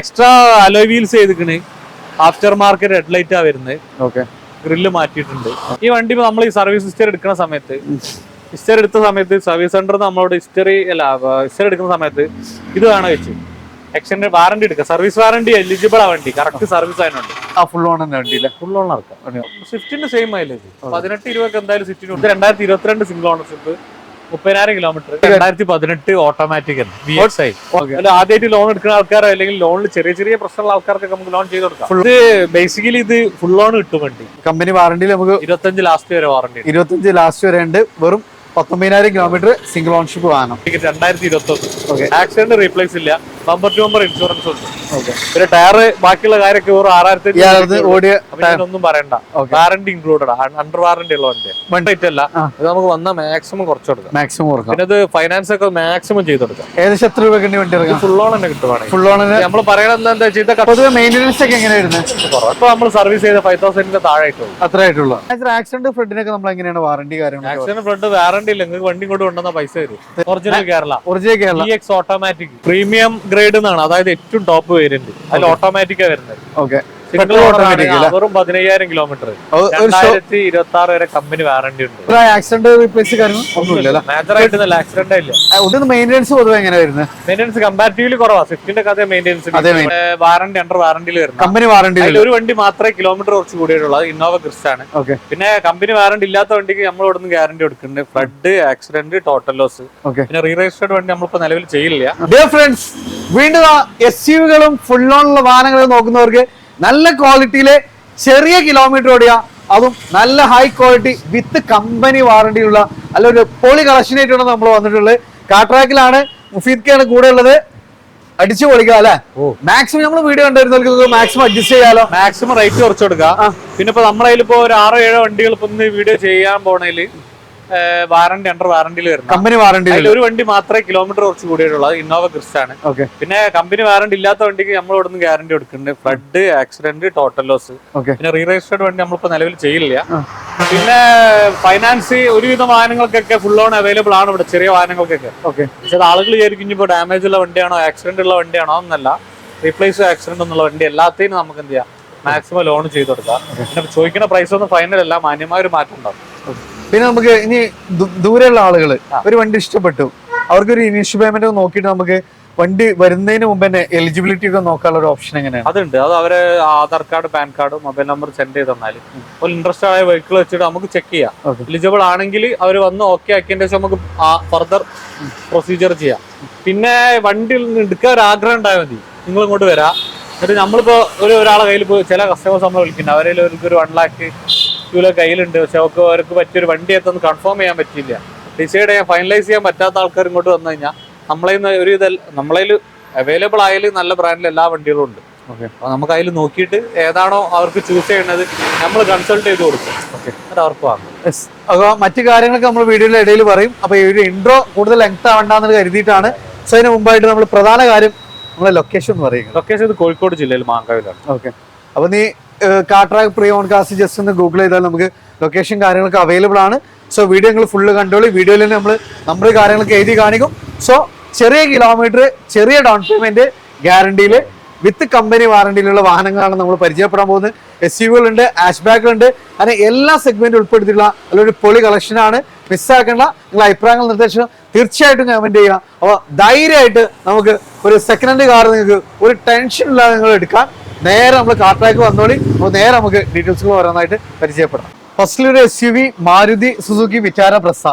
Extra alloy wheels ചെയ്തിക്കണ് after market head ലൈറ്റാ വരുന്നത്. ഓക്കെ ഗ്രില്ല് മാറ്റിയിട്ടുണ്ട്. ഈ വണ്ടി നമ്മൾ ഈ സർവീസ് ഹിസ്റ്ററി എടുക്കുന്ന സമയത്ത് ഹിസ്റ്ററി എടുത്ത സമയത്ത് സർവീസ് സെന്റർ നമ്മളോട് ഹിസ്റ്ററി അല്ല ഹിസ്റ്ററി എടുക്കുന്ന സമയത്ത് ഇത് വേണം വെച്ച് എക്സ്റ്റൻഡ് വാറണ്ടി എടുക്കുക സർവീസ് വാറണ്ടി എലിജിബിൾ ആ വണ്ടി. കറക്റ്റ് സർവീസ് ആയതുകൊണ്ട്. ആ ഫുൾ ഓൺ തന്നെ വണ്ടി ഫുൾ ഓൺ ഇറക്കാം സ്വിഫ്റ്റിന്റെ സെയിം മൈലേജ് പതിനെട്ട് ഇരുപതൊക്കെ എന്തായാലും സ്വിഫ്റ്റിന് രണ്ടായിരത്തി ഇരുപത്തിരണ്ട് സിംഗിൾ ഓണർഷിപ്പ് മുപ്പതിനായിരം കിലോമീറ്റർ രണ്ടായിരത്തി പതിനെട്ട് ഓട്ടോമാറ്റിക് ആദ്യമായിട്ട് ലോൺ എടുക്കുന്ന ആൾക്കാരോ അല്ലെങ്കിൽ ലോണിൽ ചെറിയ ചെറിയ പ്രശ്നമുള്ള ആൾക്കാർക്കൊക്കെ നമുക്ക് ലോൺ ചെയ്ത് കൊടുക്കാം. ഇത് ബേസിക്കലി ഇത് ഫുൾ ലോൺ കിട്ടും വണ്ടി. കമ്പനി വാറണ്ടിയിൽ നമുക്ക് ഇരുപത്തഞ്ച് ലാസ്റ്റ് വരെ വാറണ്ടി ഇരുപത്തഞ്ച് ലാസ്റ്റ് വരെ ഉണ്ട്. വെറും പത്തൊമ്പതിനായിരം കിലോമീറ്റർ സിംഗിൾ ഓൺഷിപ്പ് വാഹനം രണ്ടായിരത്തി ഇരുപത്തി ഒന്ന് ഓക്കെ ആക്സിഡന്റ് റീപ്ലേസ് ഇല്ല. നമ്പർ ടു ബമ്പർ ഇൻഷുറൻസ് ഉണ്ട്. ഓക്കെ പിന്നെ ടയർ ബാക്കിയുള്ള കാര്യമൊക്കെ വെറും ആറായിരത്തി ഓടിയ ഒന്നും പറയണ്ട. Warranty warranty included under warranty ഉള്ള വണ്ടി. വണ്ടിറ്റ് അല്ല. ഇത് നമുക്ക് വന്ന മാക്സിമം കുറച്ച് കൊടുക്കാം. മാക്സിമം കൊടുക്കാം. പിന്നെ ഇത് ഫൈനാൻസ് ഒക്കെ മാക്സിമം ചെയ്ത് കൊടുക്കാം. ഏകദേശം എത്ര രൂപ വണ്ടി ഫുൾ ഓൺ തന്നെ കിട്ടുവാണ് ഫുൾ ഓൺ നമ്മൾ പറയണത് എന്താ വെച്ചാൽ പൊതുവെ മെയിന്റെനൻസ് ഒക്കെ എങ്ങനെ വരുന്നത് ഇപ്പൊ നമ്മൾ സർവീസ് ചെയ്ത ഫൈവ് തൗസൻഡിന്റെ താഴെ ആയിട്ടുള്ളൂ. അത്ര ആയിട്ടുള്ളൂ. ആക്സിഡന്റ് ഫ്രണ്ടിനൊക്കെ നമ്മൾ എങ്ങനെയാണ് വാറണ്ടി കാര്യങ്ങൾ ആക്സിഡന്റ് ഫ്രണ്ട് വാറണ്ടി ഇല്ല നിങ്ങൾക്ക് വണ്ടി കൊണ്ട് കൊണ്ടുവന്ന പൈസ തരും. Original Kerala original Kerala X automatic premium grade എന്നാണ് അതായത് ഏറ്റവും ടോപ്പ് വേരിയന്റ് അതിൽ ഓട്ടോമാറ്റിക്കാ വരുന്നത്. ഓക്കെ ഓണർ automatic വെറും പതിനയ്യായിരം കിലോമീറ്റർ രണ്ടായിരത്തി ഇരുപത്തി ആറ് വരെ കമ്പനി വാറണ്ടി ഉണ്ട് ആക്സിഡന്റ് റീപ്ലേസ് കാര്യങ്ങൾ ഒന്നുമില്ല മേജർ ആയിട്ട് നല്ല ആക്സിഡന്റ് ഇല്ല. ഇതിന് മെയിന്റെനൻസ് പൊതുവെ എങ്ങനെ വരുന്നത്? മെയിന്റെനൻസ് കമ്പാരിറ്റീവ്ലി കുറവാ. സ്വിഫ്റ്റിന്റെ കഥ മെയിന്റെനൻസ് വാറണ്ടി അണ്ടർ വാറണ്ടിയിൽ വരുന്നത്. കമ്പനി വാറണ്ടി ഒരു വണ്ടി മാത്രമേ കിലോമീറ്റർ കുറച്ച് കൂടിയിട്ടുള്ളൂ. ഇന്നോവ ക്രിസ്റ്റ് ആണ്. പിന്നെ കമ്പനി വാറണ്ടി ഇല്ലാത്ത വണ്ടിക്ക് നമ്മൾ ഇവിടുന്ന് ഗ്യാരണ്ടി കൊടുക്കുന്നുണ്ട്. ഫ്ലഡ് ആക്സിഡന്റ് ടോട്ടൽ ലോസ് പിന്നെ റീ രജിസ്റ്റേർഡ് വണ്ടി നമ്മളിപ്പോ നിലവിൽ ചെയ്യില്ല. ഡിയർ ഫ്രണ്ട്സ് വീണ്ടും എസ് യുകളും ഫുൾ ഓണുള്ള വാഹനങ്ങൾ നോക്കുന്നവർക്ക് നല്ല ക്വാളിറ്റിയിലെ ചെറിയ കിലോമീറ്റർ ഓടിയ അതും നല്ല ഹൈ ക്വാളിറ്റി വിത്ത് കമ്പനി വാറണ്ടിയുള്ള അല്ല ഒരു പൊളി കളക്ഷനായിട്ടാണ് നമ്മൾ വന്നിട്ടുള്ളത്. കാട്രാക്കിലാണ് മുഫീദ് ഖാണ് കൂടെ ഉള്ളത്. അടിച്ചു പൊളിക്കാം അല്ലെ? മാക്സിമം നമ്മൾ വീഡിയോ കണ്ടായിരുന്നു മാക്സിമം അഡ്ജസ്റ്റ് ചെയ്യാലോ. മാക്സിമം റേറ്റ് കുറച്ച് കൊടുക്കുക പിന്നെ ഇപ്പൊ നമ്മുടെ കയ്യിൽ ഇപ്പൊ ഒരു ആറോ ഏഴോ വണ്ടികൾ ഇപ്പൊ വീഡിയോ ചെയ്യാൻ പോണേൽ വാറണ്ടി അണ്ടർ വാറണ്ടിയിൽ വരുന്നത്. കമ്പനി വാറണ്ടി ഒരു വണ്ടി മാത്രമേ കിലോമീറ്റർ കുറച്ച് കൂടിയിട്ടുള്ളൂ. അത് ഇന്നോവ ക്രിസ്റ്റ് ആണ്. ഓക്കെ. പിന്നെ കമ്പനി വാറണ്ടി ഇല്ലാത്ത വണ്ടിക്ക് നമ്മൾ ഇവിടുന്ന് ഗ്യാരണ്ടി കൊടുക്കുന്നുണ്ട്. ഫ്ലഡ് ആക്സിഡന്റ് ടോട്ടൽ ലോസ് പിന്നെ റീ രജിസ്റ്റേർഡ് വണ്ടി നമ്മളിപ്പോ നിലവിൽ ചെയ്യില്ല. പിന്നെ ഫൈനാൻസ് ഒരുവിധം വാഹനങ്ങൾക്കൊക്കെ ഫുൾ ഓൺ അവൈലബിൾ ആണ് ഇവിടെ ചെറിയ വാഹനങ്ങൾക്കൊക്കെ. ഓക്കെ. പക്ഷെ ആളുകൾ വിചാരിക്കും ഇപ്പോൾ ഡാമേജ് ഉള്ള വണ്ടിയാണോ ആക്സിഡന്റ് ഉള്ള വണ്ടിയാണോ എന്നല്ല. റീപ്ലേസ് ആക്സിഡന്റ് എന്നുള്ള വണ്ടി എല്ലാത്തിനും നമുക്ക് എന്ത് ചെയ്യാം? മാക്സിമം ലോൺ ചെയ്ത് കൊടുക്കാം. പിന്നെ ചോദിക്കുന്ന പ്രൈസ് ഒന്നും ഫൈനൽ അല്ല മാന്യമായ ഒരു മാറ്റം ഉണ്ടാവും. പിന്നെ നമുക്ക് ഇനി ദൂരെയുള്ള ആളുകൾ ഒരു വണ്ടി ഇഷ്ടപ്പെട്ടു. അവർക്ക് ഒരു ഇനീഷ്യൽ പേയ്മെന്റ് നോക്കിയിട്ട് നമുക്ക് വണ്ടി വരുന്നതിന് മുമ്പ് തന്നെ എലിജിബിലിറ്റി ഒക്കെ നോക്കാനുള്ള ഒരു ഓപ്ഷൻ എങ്ങനെയാണ്? അതുണ്ട്. അത് അവരെ Aadhaar card PAN card mobile number send ചെയ്ത് തന്നാൽ ഒരു ഇൻട്രസ്റ്റ് ആയ വെഹിക്കിൾ വെച്ചിട്ട് നമുക്ക് ചെക്ക് ചെയ്യാം. എലിജിബിൾ ആണെങ്കിൽ അവർ വന്ന് ഓക്കെ ആക്കിയതിന്റെ ശേഷം നമുക്ക് ഫർദർ പ്രൊസീജിയർ ചെയ്യാം. പിന്നെ വണ്ടി എടുക്കാൻ ഒരു ആഗ്രഹം ഉണ്ടായാൽ മതി. നിങ്ങൾ ഇങ്ങോട്ട് വരാം. എന്നിട്ട് നമ്മളിപ്പോ ഒരു ഒരാളെ കയ്യിൽ പോയി ചില കസ്റ്റമേഴ്സ് നമ്മൾ വിളിക്കുന്നുണ്ട്. അവരെ ഒരു വൺ ലാക്ക് ടു കയ്യിലുണ്ട്. പക്ഷെ അവർക്ക് അവർക്ക് പറ്റിയൊരു വണ്ടി എത്തൊന്ന് കൺഫേം ചെയ്യാൻ പറ്റിയില്ല. ഡിസൈഡ് ചെയ്യാൻ ഫൈനലൈസ് ചെയ്യാൻ പറ്റാത്ത ആൾക്കാർ ഇങ്ങോട്ട് വന്നു കഴിഞ്ഞാൽ നമ്മളെ ഒരു ഇത് നമ്മളതിൽ അവൈലബിൾ ആയാലും നല്ല ബ്രാൻഡിൽ എല്ലാ വണ്ടികളും ഉണ്ട്. ഓക്കെ അപ്പൊ നമുക്ക് അതിൽ നോക്കിയിട്ട് ഏതാണോ അവർക്ക് ചൂസ് ചെയ്യേണ്ടത് നമ്മൾ കൺസൾട്ട് ചെയ്ത് കൊടുക്കും. ഓക്കെ എന്നിട്ട് അവർക്ക് വാങ്ങും. അപ്പോൾ മറ്റു കാര്യങ്ങളൊക്കെ നമ്മൾ വീഡിയോയുടെ ഇടയിൽ പറയും. അപ്പോൾ ഈ ഒരു ഇൻട്രോ കൂടുതൽ ലെങ്ത് ആവണ്ടെന്ന് കരുതിയിട്ടാണ്. സോ അതിന് മുമ്പായിട്ട് നമ്മൾ പ്രധാന കാര്യം നമ്മളെ ലൊക്കേഷൻ എന്ന് പറയുന്നത്. ലൊക്കേഷൻ ഇത് കോഴിക്കോട് ജില്ലയിൽ മാങ്കാവിലാണ്. ഓക്കെ അപ്പോൾ നീ കാട്രാക്ക് പ്രീ ഓൺ കാസ്റ്റ് ജസ്റ്റ് ഒന്ന് ഗൂഗിൾ ചെയ്താൽ നമുക്ക് ലൊക്കേഷൻ കാര്യങ്ങളൊക്കെ അവൈലബിൾ ആണ്. സോ വീഡിയോ നിങ്ങൾ ഫുള്ള് കണ്ടോളൂ. വീഡിയോയിൽ തന്നെ നമ്മൾ നമ്പർ കാര്യങ്ങളൊക്കെ എഴുതി കാണിക്കും. സോ ചെറിയ കിലോമീറ്റർ ചെറിയ ഡൗൺ പേയ്മെന്റ് ഗ്യാരണ്ടിയിൽ വിത്ത് കമ്പനി വാറണ്ടിയിലുള്ള വാഹനങ്ങളാണ് നമ്മൾ പരിചയപ്പെടാൻ പോകുന്നത്. എസ് ഉണ്ട് ആഷ് ഉണ്ട് അങ്ങനെ എല്ലാ സെഗ്മെന്റും ഉൾപ്പെടുത്തിയിട്ടുള്ള നല്ലൊരു പൊളി കളക്ഷനാണ് മിസ്സാക്കേണ്ട നിങ്ങളുടെ അഭിപ്രായങ്ങൾ നിർദ്ദേശം തീർച്ചയായിട്ടും കമന്റ് ചെയ്യുക. അപ്പോൾ ധൈര്യമായിട്ട് നമുക്ക് ഒരു സെക്കൻഡ് കാർ നിങ്ങൾക്ക് ഒരു ടെൻഷൻ ഇല്ലാതെ നിങ്ങൾ എടുക്കാം. നേരെ നമ്മൾ കാട്ടാക്ക് വന്നോളി. അപ്പോൾ നേരെ നമുക്ക് ഡീറ്റെയിൽസുകൾ ഓരോന്നായിട്ട് പരിചയപ്പെടാം. ഫസ്റ്റിൽ ഒരു S U V Maruti Suzuki Vitara Brezza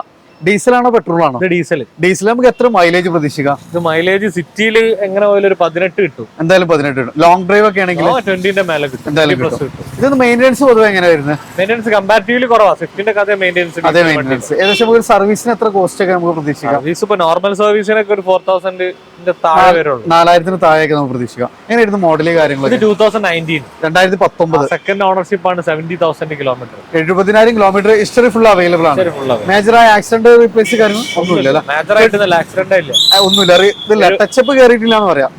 ഡീസലാണോ petrol ആണോ ഡീസൽ ഡീസൽ നമുക്ക് എത്ര മൈലേജ് പ്രതീക്ഷിക്കാം? ഇത് മൈലേജ് സിറ്റിയിൽ എങ്ങനെ പോയാലും ഒരു പതിനെട്ട് കിട്ടും. എന്തായാലും പതിനെട്ട് കിട്ടും. ലോങ് ഡ്രൈവ് ഒക്കെ ആണെങ്കിൽ ട്വന്റിന്റെ മേലെ കിട്ടും. എന്തായാലും 20 plus കിട്ടും ഇത് മെയിന്റെനൻസ് പൊതുവെ എങ്ങനെ വരുന്നത്? മെയിന്റെനൻസ് കമ്പാരിറ്റീവ്ലി കുറവാ. സിറ്റിന്റെ കഥ മെയിന്റെനൻസ് അതേ മെയിന്റെനൻസ് ഏകദേശം ഒരു സർവീസിന് എത്ര കോസ്റ്റ് ഒക്കെ നമുക്ക് പ്രതീക്ഷിക്കാം? സർവീസ് ഇപ്പൊ നോർമൽ സർവീസിനൊക്കെ ഒരു ഫോർ തൗസൻഡിന്റെ താഴെ വരുള്ളൂ. നാലായിരത്തിന് താഴെയൊക്കെ നമുക്ക് പ്രതീക്ഷിക്കാം. എങ്ങനെയായിരുന്നു മോഡൽ കാര്യങ്ങൾ ടൂ തൗസൻഡ് നയന്റീൻ രണ്ടായിരത്തി പത്തൊമ്പത് സെക്കൻഡ് ഓണർഷിപ്പ് ആണ് സെവന്റി തൗസൻഡ് കിലോമീറ്റർ എഴുപതിനായിരം കിലോമീറ്റർ ഹിസ്റ്ററി ഫുൾ അവൈലബിൾ ആണ്. മേജറായ ആക്സിഡന്റ് റീപ്ലേസ് കാര്യങ്ങൾ ഒന്നുമില്ല. ഒന്നുമില്ല ഇതില്ല ടച്ചപ്പ് കയറിയിട്ടില്ല എന്ന് പറയാം.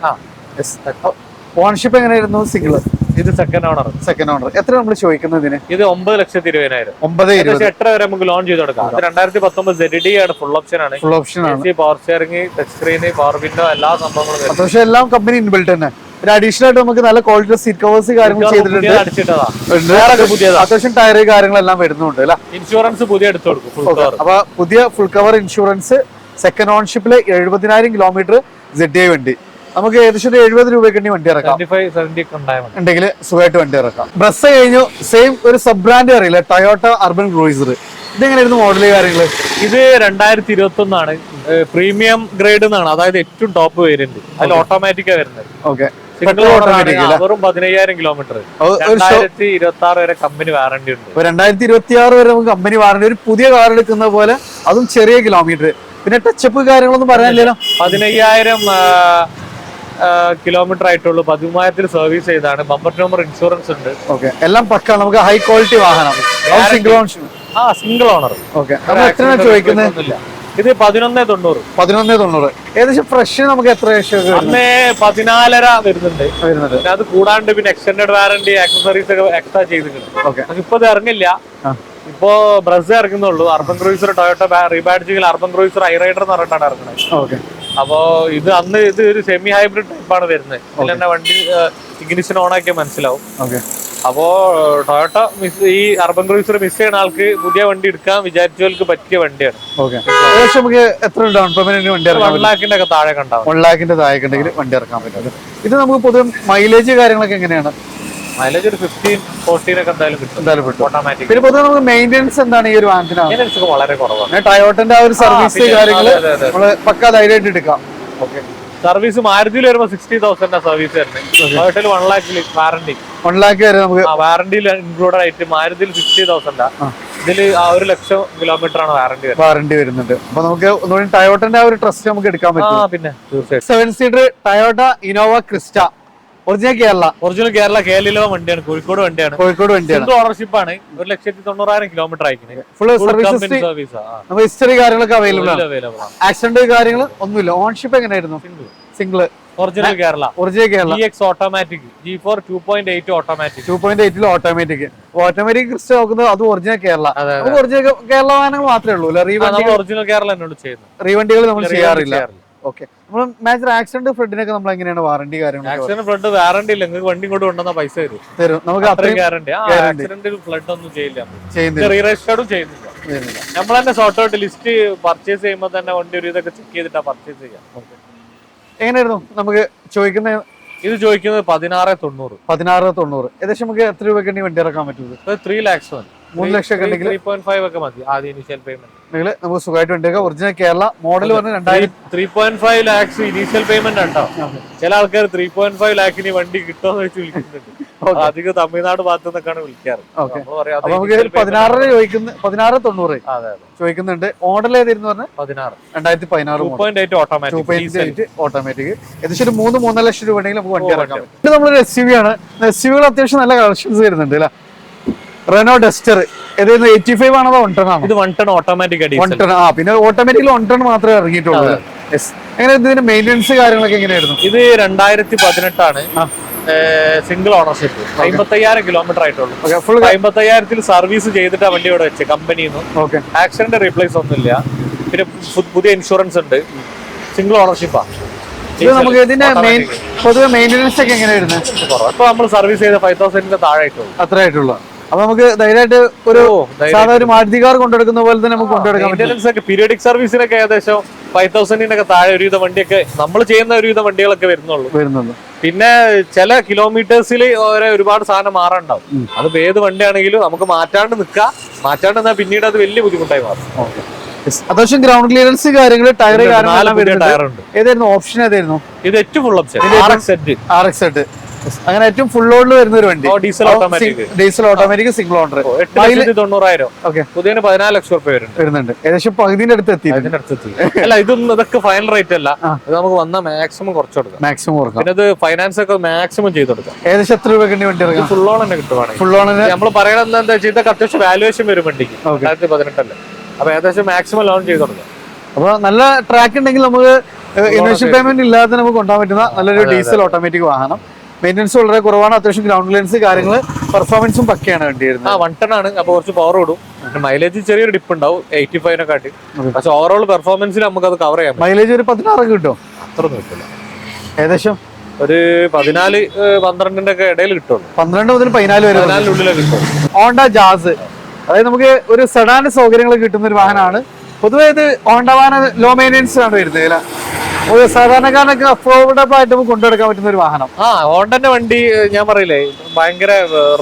ഓണർഷിപ്പ് എങ്ങനെയായിരുന്നു സിംഗിൾ ഇത് സെക്കൻഡ് ഓണർ സെക്കൻഡ് ഓണർ എത്ര നമ്മൾ ചോദിക്കുന്നത് ഇതിന്? ഇത് ഒമ്പത് ലക്ഷത്തി ഇരുപതിനായിരം. ഒമ്പത് എട്ടര വരെ നമുക്ക് ലോൺ ചെയ്ത് കൊടുക്കാം. രണ്ടായിരത്തി പത്തൊമ്പത് സെഡ് ഡി ആണ് ഫുൾ ഓപ്ഷൻ ആണ്. ഫുൾ ഓപ്ഷൻ ആണ്. Power steering touch screen power window എല്ലാ സംഭവങ്ങളും പക്ഷേ പക്ഷെ എല്ലാം കമ്പനി ഇൻബിൽട്ട് തന്നെ. പിന്നെ അഡീഷണൽ ആയിട്ട് നമുക്ക് നല്ല ക്വാളിറ്റി സീറ്റ് കവേഴ്സ് കാര്യങ്ങൾ ചെയ്തിട്ടുണ്ട്. അത്യാവശ്യം ടയർ കാര്യങ്ങളെല്ലാം വരുന്നുണ്ട് അല്ലേ? ഇൻഷുറൻസ് പുതിയ എടുത്തു കൊടുക്കും അപ്പൊ പുതിയ ഫുൾ കവർ ഇൻഷുറൻസ് സെക്കൻഡ് ഓൺഷിപ്പിൽ എഴുപതിനായിരം കിലോമീറ്റർ സെഡ് ഐ വണ്ടി. നമുക്ക് ഏകദേശം എഴുപത് രൂപയ്ക്ക് വേണ്ടി വണ്ടി ഇറക്കാം. ഉണ്ടെങ്കിൽ സുഖമായിട്ട് വണ്ടി ഇറക്കാം. ബ്രസ് കഴിഞ്ഞു. സെയിം ഒരു സബ് ബ്രാൻഡ് അറിയില്ല. ടൊയോട്ട അർബൻ ക്രൂയിസർ ഇതെങ്ങനെയായിരുന്നു മോഡൽ കാര്യങ്ങൾ ഇത് രണ്ടായിരത്തി ഇരുപത്തി ഒന്നാണ് പ്രീമിയം ഗ്രേഡ് എന്നാണ് അതായത് ഏറ്റവും ടോപ്പ് വേരിയന്റ് അതിൽ ഓട്ടോമാറ്റിക്കാണ് വരുന്നത്. ഓക്കെ സിംഗിൾ ഓട്ടോമാറ്റിക് വെറും പതിനയ്യായിരം കിലോമീറ്റർ. രണ്ടായിരത്തി ഇരുപത്തി ആറ് വരെ കമ്പനി വാറണ്ടി ഉണ്ട് രണ്ടായിരത്തി ഇരുപത്തി ആറ് വരെ നമുക്ക് കമ്പനി വാറണ്ടി ഒരു പുതിയ കാർ എടുക്കുന്ന പോലെ അതും ചെറിയ കിലോമീറ്റർ. പിന്നെ ടച്ചപ്പ് കാര്യങ്ങളൊന്നും പറയാനില്ലല്ലോ. പതിനയ്യായിരം കിലോമീറ്റർ ആയിട്ടുള്ളൂ. പതിമൂവായിരത്തിൽ സർവീസ് ചെയ്താണ്. ബമ്പർ നമ്പർ ഇൻഷുറൻസ് ഉണ്ട്. ഓക്കെ എല്ലാം പക്ക. നമുക്ക് ഹൈ ക്വാളിറ്റി വാഹനം. സിംഗിൾ ഓണർ ആ സിംഗിൾ ഓണർ ഓക്കെ നമ്മൾ എത്രയാണ് ചോദിക്കുന്നത്? ഇത് പതിനൊന്നേ തൊണ്ണൂറ്. പതിനൊന്നേ തൊണ്ണൂറ്. ഏകദേശം ഫ്രഷ് നമുക്ക് എത്ര അന്നേ പതിനാലര വരുന്നുണ്ട്. വരുന്നത് പിന്നെ അത് കൂടാണ്ട് പിന്നെ എക്സ്റ്റൻഡ് വാറണ്ടി ആക്സസറീസ് ഒക്കെ എക്സ്ട്രാ ചെയ്തിട്ടുണ്ട്. ഓക്കെ ഇപ്പൊ ഇത് ഇറങ്ങില്ല. ഇപ്പോ ബ്രസ് ഇറങ്ങുന്നുള്ളൂ. അർബൻ ക്രൂയിസർ ടൊയോട്ട റീബാഡ്ജിങ്ങിൽ അർബൻ ക്രൂയിസർ റൈഡർ എന്ന് പറഞ്ഞിട്ടാണ് ഇറങ്ങുന്നത് ഓക്കെ അപ്പോ ഇത് അന്ന് ഇത് ഒരു സെമി ഹൈബ്രിഡ് ടൈപ്പാണ് വരുന്നത്. ഇതിൽ തന്നെ വണ്ടി ഇഗ്നിഷൻ ഓൺ ആക്കിയാൽ മനസ്സിലാവും. ഓക്കെ അപ്പോ ടൊയോട്ട മിസ് ഈ അർബൻ ക്രൂസർ മിസ് ചെയ്യുന്ന ആൾക്ക് പുതിയ വണ്ടി എടുക്കാൻ വിചാരിച്ചവർക്ക് പറ്റിയ വണ്ടിയാണ്. ഓക്കെ. നമുക്ക് എത്ര ഡൗൺ പേയ്മെന്റ് വണ്ടി വൺ ലാഖിന്റെ ഒക്കെ താഴെ കണ്ടാവും വൺ ലാഖിന്റെ താഴെ ഉണ്ടെങ്കിൽ വണ്ടി ഇറക്കാൻ പറ്റും. ഇത് നമുക്ക് പൊതുവെ മൈലേജ് കാര്യങ്ങളൊക്കെ എങ്ങനെയാണ്? മൈലേജ് ഒരു ഫിഫ്റ്റീൻ ഫോർട്ടീൻ ഒക്കെ എന്തായാലും കിട്ടും. എന്തായാലും കിട്ടും. ഓട്ടോമാറ്റിക് പിന്നെ പൊതുവെ നമുക്ക് മെയിന്റെനൻസ് എന്താണ് ഈ ഒരു വാഹനത്തിന് വളരെ കുറവാണ്. ടയോട്ടിന്റെ ആ ഒരു സർവീസ് കാര്യങ്ങൾ. നമ്മൾ പക്കാ ധൈര്യമായിട്ട് എടുക്കാം. ഓക്കെ. സർവീസ് മാരുതിയിൽ വരുമ്പോൾ സിക്സ്റ്റി തൗസൻഡ് സർവീസ് വരുന്നത്. വൺ ലാഖിൽ വാറണ്ടി വൺ ലാഖ് വരെ നമുക്ക് വാറണ്ടിയിൽ ഇൻക്ലൂഡഡ് ആയിട്ട് മാരുതിയിൽ സിക്സ്റ്റി തൗസൻഡാ ഇതിൽ ആ. ഒരു ലക്ഷം കിലോമീറ്റർ ആണ് വാറണ്ടി വരുന്നത്. വാറണ്ടി വരുന്നുണ്ട്. അപ്പൊ നമുക്ക് ഒന്നുകൂടി ടയോട്ടന്റെ ആ ഒരു ട്രസ്റ്റ് നമുക്ക് എടുക്കാൻ പറ്റും. പിന്നെ. Seven seater Toyota Innova Crysta original Kerala original Kerala Kerala വണ്ടിയാണ് കോഴിക്കോട് വണ്ടിയാണ്. കോഴിക്കോട് വണ്ടിയാണ്. ഓണർഷിപ്പ് ആണ്. ഒരു ലക്ഷത്തി തൊണ്ണൂറായിരം കിലോമീറ്റർ ആയിരിക്കും ഫുൾ സർവീസ് നമുക്ക് ഹിസ്റ്ററി കാര്യങ്ങളൊക്കെ അവൈലബിൾ ആണ്. ആക്സിഡന്റ് കാര്യങ്ങൾ ഒന്നുമില്ല. ഓണർഷിപ്പ് എങ്ങനെയായിരുന്നു? Single original Kerala original Kerala G X automatic G four two point eight automatic two point എയ്റ്റിൽ automatic automatic Crysta നോക്കുന്നത് അത് ഒറിജിനൽ കേരള ഒറിജിനൽ കേരള വാഹനങ്ങൾ മാത്രമേ ഉള്ളൂ റീവണ്ടികൾ ഒറിജിനൽ കേരള എന്നോട് ചെയ്യുന്നത്. റീവണ്ടികൾ നമ്മൾ ചെയ്യാറില്ല. ഓക്കെ നമ്മൾ മേജർ ആക്സിഡന്റ് ഫ്രണ്ടിനൊക്കെ നമ്മൾ എങ്ങനെയാണ് വാറണ്ടി കാര്യങ്ങൾ ആക്സിഡന്റ് ഫ്ലഡ് വാറണ്ടി ഇല്ല. നിങ്ങൾക്ക് വണ്ടി കൊണ്ട് കൊണ്ടുവന്ന പൈസ തരും. തരും. നമുക്ക് അത്രയും ഗ്യാരണ്ടി ആക്സിഡന്റിൽ ഫ്ലഡ് ഒന്നും ചെയ്യില്ല റീരജിസ്റ്റേർഡും ചെയ്യുന്നില്ല. നമ്മൾ തന്നെ ഷോർട്ട് ഔട്ട് ലിസ്റ്റ് പർച്ചേസ് ചെയ്യുമ്പോൾ തന്നെ വണ്ടി ഒരു ഇതൊക്കെ ചെക്ക് ചെയ്തിട്ടാ പർച്ചേസ് ചെയ്യാം. എങ്ങനെയായിരുന്നു? നമുക്ക് ചോദിക്കുന്ന ഇത് ചോദിക്കുന്നത് പതിനാറ് തൊണ്ണൂറ്. പതിനാറ് തൊണ്ണൂറ്. ഏകദേശം നമുക്ക് എത്ര രൂപയ്ക്ക് വണ്ടി ഇറക്കാൻ പറ്റുന്നത്? ത്രീ ലാക്സ് മതി മൂന്ന് ലക്ഷം ഒക്കെ ഉണ്ടെങ്കിൽ ത്രീ പോയിന്റ് ഫൈവ് ഒക്കെ മതി ആദ്യം ഇനീഷ്യൽ പേയ്മെന്റ് നിങ്ങൾ നമുക്ക് സുഖമായിട്ട് ഉണ്ടാക്കുക ഒറിജിനൽ കേരള മോഡൽ വന്ന് രണ്ടായിരം three point five lakhs initial payment ഉണ്ടോ ചില ആൾക്കാർ ത്രീ പോയിന്റ് ഫൈവ് വണ്ടി കിട്ടുമെന്ന് വെച്ച് വിളിക്കുന്നുണ്ട്. അധികം തമിഴ്നാട് ഭാഗത്തു നിന്നൊക്കെയാണ് വിളിക്കാറ്. നമുക്ക് പതിനാറ് ചോദിക്കുന്ന പതിനാറ് തൊണ്ണൂറ് ചോദിക്കുന്നുണ്ട്. മോഡൽ ഏതായിരുന്നു പറഞ്ഞാൽ പതിനാറ്. രണ്ടായിരത്തി പതിനാറ് ഓട്ടോമാറ്റിക് ഓട്ടോമാറ്റിക് ഏകദേശം ഒരു മൂന്ന് മൂന്നര ലക്ഷം രൂപ ഉണ്ടെങ്കിൽ നമുക്ക് വണ്ടി ഇറക്കാം. ഇത് നമ്മളൊരു എസ് യു വി ആണ്. എസ് യുകൾ അത്യാവശ്യം നല്ല കളക്ഷൻസ് വരുന്നുണ്ട് അല്ലേ? റെനോ ഡസ്റ്റർ ഏതായിരുന്നു എയ്റ്റി ഫൈവ് ആണോ വൺ ടൺ ആണോ? ഇത് one ton automatic one ton ആ പിന്നെ ഓട്ടോമാറ്റിക്കലി വൺ ടൺ മാത്രമേ ഇറങ്ങിയിട്ടുള്ളൂ. എങ്ങനെ ഇതിന്റെ മെയിന്റെനൻസ് കാര്യങ്ങളൊക്കെ എങ്ങനെയായിരുന്നു? ഇത് രണ്ടായിരത്തി പതിനെട്ടാണ് സിംഗിൾ ഓണർഷിപ്പ് അമ്പത്തയ്യായിരം കിലോമീറ്റർ ആയിട്ടുള്ളൂ. ഫുൾ അമ്പത്തയ്യായിരത്തിൽ സർവീസ് ചെയ്തിട്ട് വണ്ടി ഇവിടെ വെച്ച് കമ്പനിയിൽ നിന്ന് ആക്സിഡന്റ് റീപ്ലേസ് ഒന്നുമില്ല. പിന്നെ പുതിയ ഇൻഷുറൻസ് ഉണ്ട്. സിംഗിൾ ഓണർഷിപ്പാ നമുക്ക് ഇതിന്റെ മെയിൻ പൊതുവെ മെയിന്റെനൻസ് ഒക്കെ എങ്ങനെയായിരുന്നു? ഇപ്പൊ നമ്മൾ സർവീസ് ചെയ്ത ഫൈവ് തൗസൻഡിന്റെ താഴെ ആയിട്ടുള്ളൂ അത്ര ആയിട്ടുള്ളൂ. അപ്പൊ നമുക്ക് ധൈര്യമായിട്ട് ഒരു സാധാരണ സാധാ ഒരു മാരുതി കാർ കൊണ്ടെടുക്കുന്ന പോലെ തന്നെ നമുക്ക് ഒക്കെ പീരിയഡിക് സർവീസിനൊക്കെ ഏകദേശം ഫൈവ് തൗസൻഡിനൊക്കെ താഴെ ഒരുവിധ വണ്ടിയൊക്കെ നമ്മൾ ചെയ്യുന്ന ഒരുവിധ വണ്ടികളൊക്കെ വരുന്നുള്ളൂ. വരുന്നുള്ളൂ പിന്നെ ചില കിലോമീറ്റേഴ്സിൽ ഓരോ ഒരുപാട് സാധനം മാറാണ്ടാവും അത് അതിപ്പോ ഏത് വണ്ടിയാണെങ്കിലും നമുക്ക് മാറ്റാണ്ട് നിൽക്കാം മാറ്റാണ്ട് നിന്നാൽ പിന്നീട് അത് വലിയ ബുദ്ധിമുട്ടായി മാറും. അത്യാവശ്യം ഗ്രൗണ്ട് ക്ലിയറൻസ് കാര്യങ്ങൾ ടയർ കാര്യങ്ങളെല്ലാം പുതിയ ഏതായിരുന്നു? ഓപ്ഷൻ ഏതായിരുന്നു? ഇത് ഏറ്റവും ഫുൾ ഓപ്ഷൻ ആർ എക്സ് എട്ട് അങ്ങനെ ഏറ്റവും ഫുൾ ലോഡിൽ വരുന്ന ഒരു വണ്ടി. ഓ, diesel automatic. Diesel automatic single owner തൊണ്ണൂറായിരം. ഓക്കെ പുതിയതിന് പതിനാല് ലക്ഷം റുപ്യ വരുന്നുണ്ട്. ഏകദേശം പകുതിന്റെ അടുത്ത് എത്തി അതിന്റെ അടുത്തെത്തി അല്ല ഇതൊന്നും ഇതൊക്കെ ഫൈനൽ റേറ്റ് അല്ല. ഇത് നമുക്ക് വന്ന മാക്സിമം കുറച്ച് കൊടുക്കാം. മാക്സിമം കൊടുക്കാം പിന്നെ ഇത് ഫൈനാൻസ് ഒക്കെ മാക്സിമം ചെയ്ത് കൊടുക്കാം. ഏകദേശം എത്ര രൂപ വണ്ടി ഇറങ്ങാം? ഫുൾ ഓൺ തന്നെ കിട്ടുവാണെങ്കിൽ. ഫുൾ ഓണിന് നമ്മൾ പറയണത് എന്താ വെച്ചാൽ ഇതൊക്കെ അത്യാവശ്യം വാലുവേഷൻ വരും വണ്ടിക്ക്. രണ്ടായിരത്തി പതിനെട്ടല്ലേ. അപ്പൊ ഏകദേശം മാക്സിമം ലോൺ ചെയ്ത് കൊടുക്കാം അപ്പൊ നല്ല ട്രാക്ക് ഉണ്ടെങ്കിൽ നമുക്ക് ഇനിഷ്യൽ പേയ്മെന്റ് ഇല്ലാതെ നമുക്ക് കൊണ്ടുപോകാൻ പറ്റുന്ന നല്ലൊരു ഡീസൽ ഓട്ടോമാറ്റിക് വാഹനം. മെയിന്റെനൻസ് വളരെ കുറവാണ് അത്യാവശ്യം ഗ്രൗണ്ട് ക്ലിയറൻസ് കാര്യങ്ങൾ പെർഫോമൻസും പക്കയാണ് വണ്ടി ആ വരുന്നത് വൺ ടൺ ആണ് അപ്പോൾ കുറച്ച് പവർ ഓടും മൈലേജ് ചെറിയൊരു ഡിപ്പ് ഉണ്ടാവും എയ്റ്റി ഫൈവിനെ കാട്ടി. പക്ഷെ ഓവറോൾ പെർഫോമൻസിൽ നമുക്ക് അത് കവർ ചെയ്യാം മൈലേജ് ഒരു പതിനാറ് കിട്ടും. അത്ര കിട്ടില്ല ഏകദേശം? ഒരു പതിനാല് പന്ത്രണ്ടിന്റെ ഒക്കെ ഇടയിൽ കിട്ടുള്ളൂ. പന്ത്രണ്ട് മുതൽ പതിനാല് വരെ പതിനാലിനുള്ളിലേ കിട്ടും ഹോണ്ട ജാസ് അതായത് നമുക്ക് ഒരു സെഡാൻ സൗകര്യങ്ങൾ കിട്ടുന്ന ഒരു വാഹനമാണ്. പൊതുവേ ഇത് ഹോണ്ട വാഹന ലോ മെയിന്റെനൻസ് ആണ് വരുന്നത് അല്ല? ഒരു സാധാരണക്കാരനൊക്കെ അഫോർഡബിൾ ആയിട്ട് നമുക്ക് കൊണ്ടുനടക്കാൻ പറ്റുന്ന ഒരു വാഹനം. ആ ഹോണ്ടന്റെ വണ്ടി ഞാൻ പറയില്ലേ ഭയങ്കര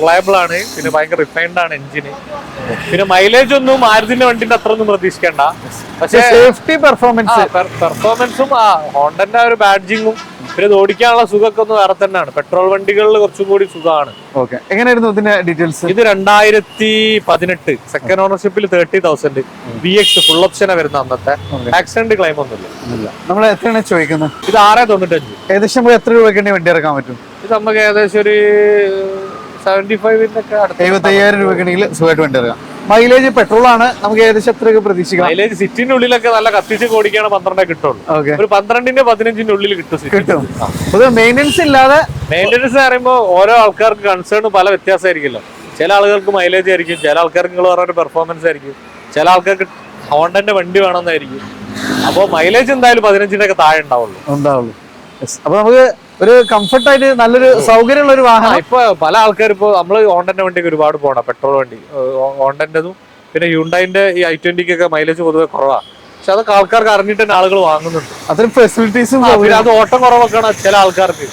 റിലയബിൾ ആണ് പിന്നെ ഭയങ്കര റിഫൈൻഡ് ആണ് എഞ്ചിന് പിന്നെ മൈലേജ് ഒന്നും മാരുതിന്റെ വണ്ടിന്റെ അത്ര ഒന്നും പ്രതീക്ഷിക്കണ്ട പക്ഷേ സേഫ്റ്റി പെർഫോമൻസ് പെർഫോമൻസും ആ ഹോണ്ടന്റെ ഒരു ബാഡ്ജിങ്ങും പിന്നെ ഇത് ഓടിക്കാനുള്ള സുഖമൊക്കെ ഒന്ന് വേറെ തന്നെയാണ്. പെട്രോൾ വണ്ടികളിൽ കുറച്ചും കൂടി സുഖമാണ്. ഓക്കെ. എങ്ങനെയായിരുന്നു ഇതിന്റെ ഡീറ്റെയിൽസ്? ഇത് രണ്ടായിരത്തി പതിനെട്ട്. Second ഓണർഷിപ്പിൽ thirty thousand B X full ഓപ്ഷനാണ് വരുന്ന അന്നത്തെ. ആക്സിഡന്റ് ക്ലെയിം ഒന്നുമില്ല. നമ്മൾ എത്രയാണ് ചോദിക്കുന്നത്? ഇത് ആറേ തൊണ്ണൂറ്റഞ്ച്. ഏകദേശം എത്ര രൂപയ്ക്ക് വണ്ടി ഇറക്കാൻ പറ്റും? ഇത് നമുക്ക് ഏകദേശം ഒരു സെവന്റി ഫൈവിന്റെ അടുത്ത് എഴുപത്തി അയ്യായിരം രൂപയ്ക്കുണ്ടെങ്കിൽ സുഖമായിട്ട് വണ്ടി ഇറക്കാം. മൈലേജ് പെട്രോൾ ആണ് നമുക്ക് ഏകദേശം എത്രയൊക്കെ പ്രതീക്ഷിക്കാം? മൈലേജ് സിറ്റിന്റെ ഉള്ളിലൊക്കെ നല്ല കത്തിച്ച് കോടിക്കാണ് പന്ത്രണ്ടേ കിട്ടുള്ളൂ. ഒരു പന്ത്രണ്ടിന്റെ പതിനഞ്ചിന്റെ ഉള്ളിൽ കിട്ടും കിട്ടും. അത് മെയിന്റെനൻസ് ഇല്ലാതെ മെയിന്റെനൻസ് പറയുമ്പോൾ ഓരോ ആൾക്കാർക്ക് കൺസേൺ പല വ്യത്യാസമായിരിക്കുമല്ലോ. ചില ആളുകൾക്ക് മൈലേജ് ആയിരിക്കും ചില ആൾക്കാർക്ക് നിങ്ങൾ പറഞ്ഞ പെർഫോമൻസ് ആയിരിക്കും ചില ആൾക്കാർക്ക് ഹോണ്ടന്റെ വണ്ടി വേണമെന്നായിരിക്കും. അപ്പോൾ മൈലേജ് എന്തായാലും പതിനഞ്ചിന്റെ ഒക്കെ താഴെ ഉണ്ടാവുള്ളൂ. ഉണ്ടാവുള്ളൂ. അപ്പൊ നമുക്ക് ഒരു കംഫർട്ട് ആയിട്ട് നല്ലൊരു സൗകര്യമുള്ള ഒരു വാഹനം. ഇപ്പൊ പല ആൾക്കാർ ഇപ്പൊ നമ്മൾ ഓണ്ടന്റെ വണ്ടിക്ക് ഒരുപാട് പോണം പെട്രോൾ വണ്ടി. ഓണ്ടന്റെതും പിന്നെ ഹ്യൂണ്ടായിന്റെ ഈ ഐ ട്വന്റിക്കൊക്കെ മൈലേജ് പൊതുവെ കുറവാണ് പക്ഷെ അതൊക്കെ ആൾക്കാർക്ക് അറിഞ്ഞിട്ട് തന്നെ ആളുകൾ വാങ്ങുന്നുണ്ട്. അത്രയും ഫെസിലിറ്റീസും അത് ഓട്ടം കുറവൊക്കെയാണ് ചില ആൾക്കാർക്ക്.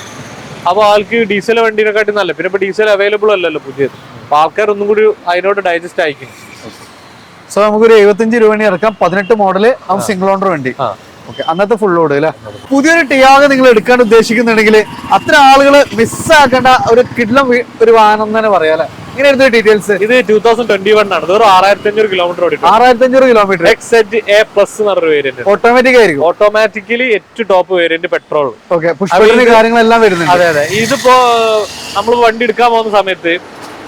അപ്പൊ ആൾക്ക് ഡീസൽ വണ്ടിനെക്കാട്ടി നല്ല പിന്നെ ഇപ്പൊ ഡീസൽ അവൈലബിൾ അല്ലല്ലോ പുതിയത്. അപ്പൊ ആൾക്കാർ ഒന്നും കൂടി അതിനോട് ഡൈജസ്റ്റ് ആയിക്കും സോ നമുക്കൊരു എഴുപത്തഞ്ച് രൂപ ഇറക്കാം. പതിനെട്ട് മോഡൽ സിംഗിൾ ഓണർ വണ്ടി. ഓക്കെ അന്നത്തെ ഫുൾ ലോഡ് അല്ലേ പുതിയൊരു ടിയാഗ നിങ്ങൾ എടുക്കാൻ ഉദ്ദേശിക്കുന്നുണ്ടെങ്കിൽ അത്ര ആളുകൾ മിസ്സാക്കേണ്ട ഒരു കിഡ്ലം ഒരു വാഹനം എന്ന് തന്നെ പറയാം അല്ലേ ഡീറ്റെയിൽസ് ഇത് ടൂ തൗസൻഡ് ട്വന്റി വൺ ആണ്. വെറും ആറായിരത്തി അഞ്ഞൂറ് കിലോമീറ്റർ ഓടിക്കും ആറായിരത്തി അഞ്ഞൂറ് kilometre X H A plus എന്ന് പറഞ്ഞ വേരിയന്റ് ഓട്ടോമാറ്റിക് ആയിരിക്കും ഓട്ടോമാറ്റിക്കലി ഏറ്റവും ടോപ്പ് വേരിയന്റ് പെട്രോൾ ഓക്കെ കാര്യങ്ങളെല്ലാം വരുന്നുണ്ട്. അതെ അതെ. ഇതിപ്പോ നമ്മൾ വണ്ടി എടുക്കാൻ പോകുന്ന സമയത്ത്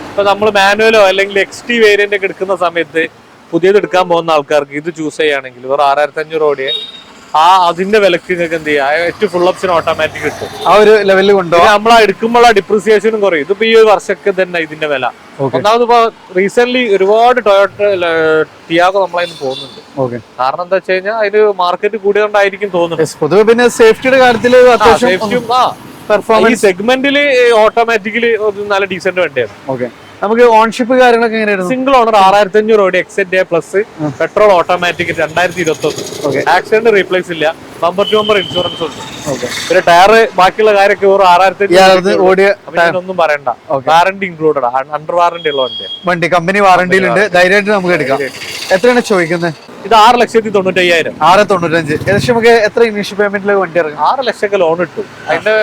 ഇപ്പൊ നമ്മൾ മാനുവലോ അല്ലെങ്കിൽ എക്സ് ടി വേരിയന്റ് ഒക്കെ എടുക്കുന്ന സമയത്ത് പുതിയത് എടുക്കാൻ പോകുന്ന ആൾക്കാർക്ക് ഇത് ചൂസ് ചെയ്യുകയാണെങ്കിൽ വെറും ആറായിരത്തി അഞ്ഞൂറ് ഓടിയെ ആ അതിന്റെ വിലക്ക് നിങ്ങൾക്ക് എന്ത് ചെയ്യാം? ഏറ്റവും ഫുൾ ഓപ്ഷൻ ഓട്ടോമാറ്റിക് കിട്ടും. ആ ഒരു ലെവലിൽ കൊണ്ടോ പിന്നെ നമ്മൾ എടുക്കുമ്പോൾ ആ ഡിപ്രിസിയേഷനും കുറയും. ഇതിപ്പോ ഈ ഒരു വർഷമൊക്കെ തന്നെ ഇതിന്റെ വില. ഒന്നാമത് ഇപ്പൊ റീസെന്റ് ഒരുപാട് ടൊയോട്ട ടിയാഗോ നമ്മളതിന് പോകുന്നുണ്ട്. ഓക്കെ കാരണം എന്താ വെച്ച് കഴിഞ്ഞാൽ അതിന് മാർക്കറ്റ് കൂടിയതുകൊണ്ടായിരിക്കും തോന്നുന്നത്. പൊതുവെ പിന്നെ സേഫ്റ്റിയുടെ കാര്യത്തിൽ സേഫ്റ്റിയും ആ പെർഫോമൻസ് സെഗ്മെന്റിൽ ഓട്ടോമാറ്റിക്കലി ഒരു നല്ല ഡീസന്റ് വണ്ടിയാണ്. ഓക്കെ നമുക്ക് ഓൺഷിപ്പ് കാര്യങ്ങളൊക്കെ എങ്ങനെയായിരുന്നു? സിംഗിൾ ഓണർ ആറായിരത്തി അഞ്ഞൂറ് ഓടി exact A plus petrol automatic രണ്ടായിരത്തി ഇരുപത്തി ഒന്ന്. ആക്സിഡന്റ് റീപ്ലേസ് ഇല്ല. ബമ്പർ ടു ബമ്പർ ഇൻഷുറൻസ് ഉണ്ട്. പിന്നെ ടയർ ബാക്കിയുള്ള കാര്യമൊക്കെ വെറും ആറായിരത്തി കോടി ഓടിയ ഒന്നും പറയണ്ട. വാറന്റി ഇൻക്ലൂഡഡ് അണ്ടർ വാറണ്ടി ഉള്ള വണ്ടി. വണ്ടി കമ്പനി വാറണ്ടിയിലുണ്ട് ധൈര്യമായിട്ട് നമുക്ക് എടുക്കാം. എത്രയാണ് ചോദിക്കുന്നത്? ഇത് ആറ് ലക്ഷത്തി തൊണ്ണൂറ്റി അയ്യായിരം ആറ് തൊണ്ണൂറ്റഞ്ച് ഏകദേശം നമുക്ക് എത്ര ഇനീഷ്യൽ പേയ്മെന്റിലേക്ക് വണ്ടി ഇറങ്ങും? ആറ് ലക്ഷമൊക്കെ ലോൺ ഇട്ടു. അതിന്റെ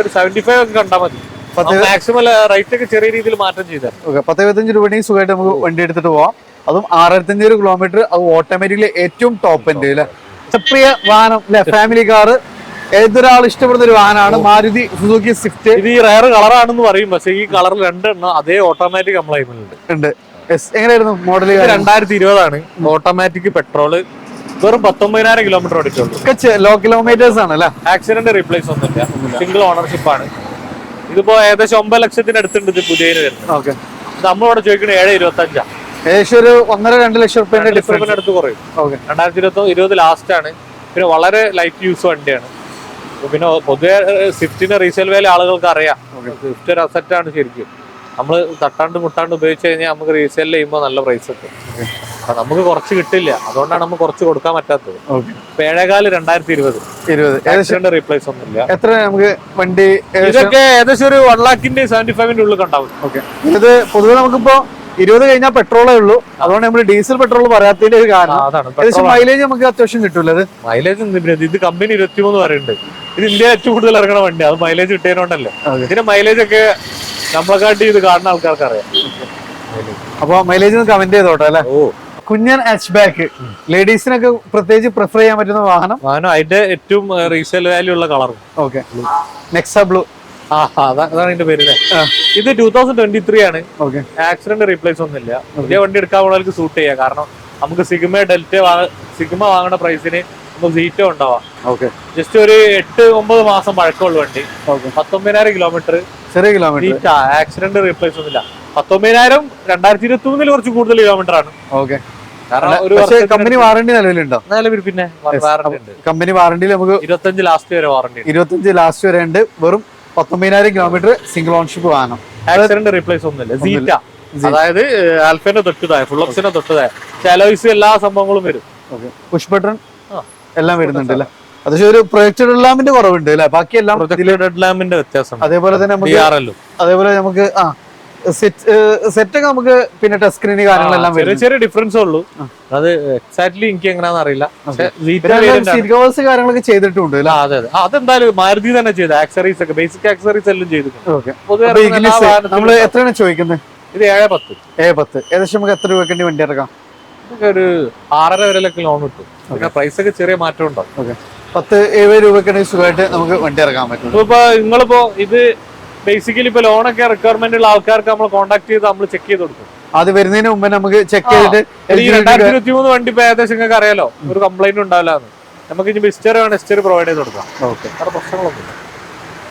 ഒരു സെവന്റി ഫൈവ് ഒക്കെ കണ്ടാൽ മതി. മാക്സിമം റേറ്റ് ഒക്കെ ചെറിയ രീതിയിൽ മാറ്റം ചെയ്താൽ ഓക്കെ പത്ത് രൂപയുടെ സുഖമായിട്ട് നമുക്ക് വണ്ടി എടുത്തിട്ട് പോവാം. അതും ആറായിരത്തഞ്ഞൂറ് കിലോമീറ്റർ അത് ഓട്ടോമാറ്റിക്കലി ഏറ്റവും ടോപ്പ് എന്റെ അല്ലേ പ്രിയ വാഹനം അല്ലെ ഫാമിലി കാർ ഏതൊരാൾ ഇഷ്ടപ്പെടുന്ന ഒരു വാഹനമാണ് മാരുതി സുസുക്കി സ്വിഫ്റ്റ് ഇത് ഈ റയർ കളറാണെന്ന് പറയും പക്ഷേ ഈ കളറിൽ രണ്ടെണ്ണം അതേ ഓട്ടോമാറ്റിക് കംപ്ലൈന്റ് ഉണ്ട്. എങ്ങനെയായിരുന്നു മോഡൽ രണ്ടായിരത്തി ഇരുപതാണ് ഓട്ടോമാറ്റിക് പെട്രോൾ വെറും പത്തൊമ്പതിനായിരം കിലോമീറ്റർ ഓടിച്ചുള്ളൂ ഒക്കെ ലോ കിലോമീറ്റേഴ്സ് ആണ് അല്ലെ ആക്സിഡന്റ് റീപ്ലേസ് ഒന്നുമില്ല. സിംഗിൾ ഓണർഷിപ്പ് ആണ്. ഇതിപ്പോ ഏകദേശം ഒമ്പത് ലക്ഷത്തിന് അടുത്തുണ്ട് ഇത് പുതിയ വരുന്നത്. ഓക്കെ. നമ്മളിവിടെ ചോദിക്കുന്നത് ഏഴ് ഇരുപത്തി അഞ്ചാ ഏകദേശം ഒരു ഒന്നര രണ്ട് ലക്ഷം റുപ്യന്റെ ഡിഫറൻസ് അടുത്ത് കുറയും. ഓക്കെ. രണ്ടായിരത്തി ഇരുപത്തി ഇരുപത് ലാസ്റ്റ് ആണ്. പിന്നെ വളരെ ലൈറ്റ് യൂസ് വണ്ടിയാണ്. പിന്നെ പൊതുവെ സ്വിഫ്റ്റിന്റെ റീസെയിൽ വേല ആളുകൾക്ക് അറിയാം. സ്വിഫ്റ്റ് ഒരു അസറ്റ് ആണ് ശരിക്കും. നമ്മൾ തട്ടാണ്ട് മുട്ടാണ്ട് ഉപയോഗിച്ച് കഴിഞ്ഞാൽ നമുക്ക് റീസെയിൽ ചെയ്യുമ്പോൾ നല്ല പ്രൈസ് കിട്ടും. അപ്പൊ നമുക്ക് കുറച്ച് കിട്ടില്ല. അതുകൊണ്ടാണ് നമുക്ക് കുറച്ച് കൊടുക്കാൻ പറ്റാത്തത്. പേഴേകാൽ ഏഴേകാൽ രണ്ടായിരത്തി ഇരുപത്. ഇരുപത് ഏകദേശം റീപ്ലേസ് ഒന്നുമില്ല. എത്ര നമുക്ക് വണ്ടി ഇതൊക്കെ ഏകദേശം ഒരു വൺ ലാഖിന്റെ സെവന്റി ഫൈവിന്റെ ഉള്ളിൽ ഓക്കെ. ഇത് പൊതുവെ നമുക്കിപ്പോ ഇരുപത് കഴിഞ്ഞാൽ പെട്രോളേ ഉള്ളൂ. അതുകൊണ്ട് നമ്മൾ ഡീസൽ പെട്രോൾ പറയാത്തതിന്റെ ഒരു കാരണം. ഏകദേശം മൈലേജ് നമുക്ക് അത്യാവശ്യം കിട്ടൂല അത്? മൈലേജ് ഇത് കമ്പനി ഇരുപത്തിമൂന്ന് പറയുന്നുണ്ട്. ഇത് ഇന്ത്യ ഏറ്റവും കൂടുതൽ ഇറങ്ങണ വണ്ടി. അത് മൈലേജ് കിട്ടിയതുകൊണ്ടല്ലേ. ഇതിന്റെ മൈലേജ് ഒക്കെ നമ്മളെക്കാട്ടി ഇത് കാണുന്ന ആൾക്കാർക്ക് അറിയാം അപ്പൊ മൈലേജ് കമന്റ് ചെയ്തോട്ടെ അല്ലെ? ഓ. കുഞ്ഞൻ ഹാച്ച് ബാക്ക് ലേഡീസിനൊക്കെ പ്രത്യേകിച്ച് പ്രിഫർ ചെയ്യാൻ പറ്റുന്ന വാഹനം? വാഹനം അതിന്റെ ഏറ്റവും റീസെയിൽ വാല്യൂ ഉള്ള കളർ ഓക്കെ നെക്സ ബ്ലൂ അതാണ് ഇതിന്റെ പേര്? ഇത് ടൂ തൗസൻഡ് ട്വന്റി ത്രീ ആണ് ആക്സിഡന്റ് റീപ്ലേസ് ഒന്നുമില്ല. പുതിയ വണ്ടി എടുക്കാൻ പോകുന്നവർക്ക് സൂട്ട് ചെയ്യാം. കാരണം നമുക്ക് സിഗ്മ ഡെൽറ്റ സിഗ്മ വാങ്ങുന്ന പ്രൈസിന് നമുക്ക് സീറ്റോ ഉണ്ടാവാം. ജസ്റ്റ് ഒരു എട്ട് ഒമ്പത് മാസം പഴക്കമുള്ള വണ്ടി. പത്തൊമ്പതിനായിരം കിലോമീറ്റർ ചെറിയ കിലോമീറ്റർ ആക്സിഡന്റ് റീപ്ലേസ് ഒന്നുമില്ല. പത്തൊമ്പതിനായിരം രണ്ടായിരത്തി ഇരുപത്തി മൂന്നിൽ കുറച്ച് കൂടുതൽ കിലോമീറ്റർ ആണ്. ഓക്കെ കമ്പനി വാറണ്ടി നിലവിലുണ്ടോ? നിലവിൽ പിന്നെ? വാറണ്ടി കമ്പനി വാറണ്ടിയിൽ നമുക്ക് ഇരുപത്തഞ്ച് ലാസ്റ്റ് വരെ വാറണ്ടി ഇരുപത്തഞ്ച് ലാസ്റ്റ് വരെ ഉണ്ട്. വെറും പത്തൊമ്പതിനായിരം കിലോമീറ്റർ സിംഗിൾ ഓൺഷിപ്പ് വാഹനം ആക്സിഡന്റ് റീപ്ലേസ് ഒന്നുമില്ല. സീറ്റ അതായത് ആൽഫേന്റെ തൊട്ടതായ ഫുൾ ഓപ്ഷനെ തൊട്ടതായ ചലോയ്സ് എല്ലാ സംഭവങ്ങളും വരും. പുഷ് ബട്ടൺ എല്ലാം വരുന്നുണ്ട് അല്ലേ? ഒരു പ്രൊജക്റ്റഡ് ലാമ്പിന്റെ കുറവുണ്ട് അല്ലേ? ബാക്കിയെല്ലാം പ്രൊജക്ട് ഡെഡ് ലാമ്പിന്റെ വ്യത്യാസം അതേപോലെ തന്നെ അതേപോലെ നമുക്ക് ആ സെറ്റ് സെറ്റ് ഒക്കെ നമുക്ക് പിന്നെ ടച്ച് സ്ക്രീൻ കാര്യങ്ങളെല്ലാം ചെറിയ ചെറിയ ഡിഫറൻസ് ഉള്ളൂ. അത് എക്സാക്ട്ലി എനിക്ക് എങ്ങനെയാണെന്ന് അറിയില്ല. പക്ഷെ കാര്യങ്ങളൊക്കെ ചെയ്തിട്ടുണ്ട് അതെ അതെ. അതെന്തായാലും മാരുതി തന്നെ ചെയ്ത. ആക്സറീസ് ഒക്കെ ബേസിക് ആക്സറീസ് എല്ലാം ചെയ്തിട്ടുണ്ട്. നമ്മൾ എത്രയാണ് ചോദിക്കുന്നത് ഇത് ഏഴ് പത്ത്. ഏഴ് പത്ത്. ഏകദേശം നമുക്ക് എത്ര രൂപക്കേണ്ടി വണ്ടി ഇറക്കാം? ഒരു ആറര വരെയൊക്കെ ലോൺ കിട്ടും. പിന്നെ പ്രൈസ് ഒക്കെ ചെറിയ മാറ്റം ഉണ്ടാവും. പത്ത് ഏഴ് രൂപക്കേണ്ടി സുഖമായിട്ട് നമുക്ക് വണ്ടി ഇറക്കാൻ പറ്റും ഇപ്പൊ നിങ്ങളിപ്പോ ഇത് ബേസിക്കലി ഇപ്പൊ ലോണൊക്കെ റിക്വയർമെന്റ് ഉള്ള ആൾക്കാർക്ക് നമ്മൾ കോൺടാക്ട് ചെയ്ത് നമ്മൾ ചെക്ക് ചെയ്ത് കൊടുക്കും. അത് വരുന്നതിന് മുമ്പ് നമുക്ക് ചെക്ക് ചെയ്തിട്ട് ഈ രണ്ടായിരത്തി ഇരുപത്തി മൂന്ന് വണ്ടി ഇപ്പൊ ഏകദേശം നിങ്ങൾക്ക് അറിയാലോ ഒരു കംപ്ലൈന്റ് ഉണ്ടാവില്ല നമുക്ക് ഇനി ബിസ്റ്റർ വേണം എസ്റ്റർ പ്രൊവൈഡ് ചെയ്ത് കൊടുക്കാം. ഓക്കെ പ്രശ്നങ്ങളൊന്നും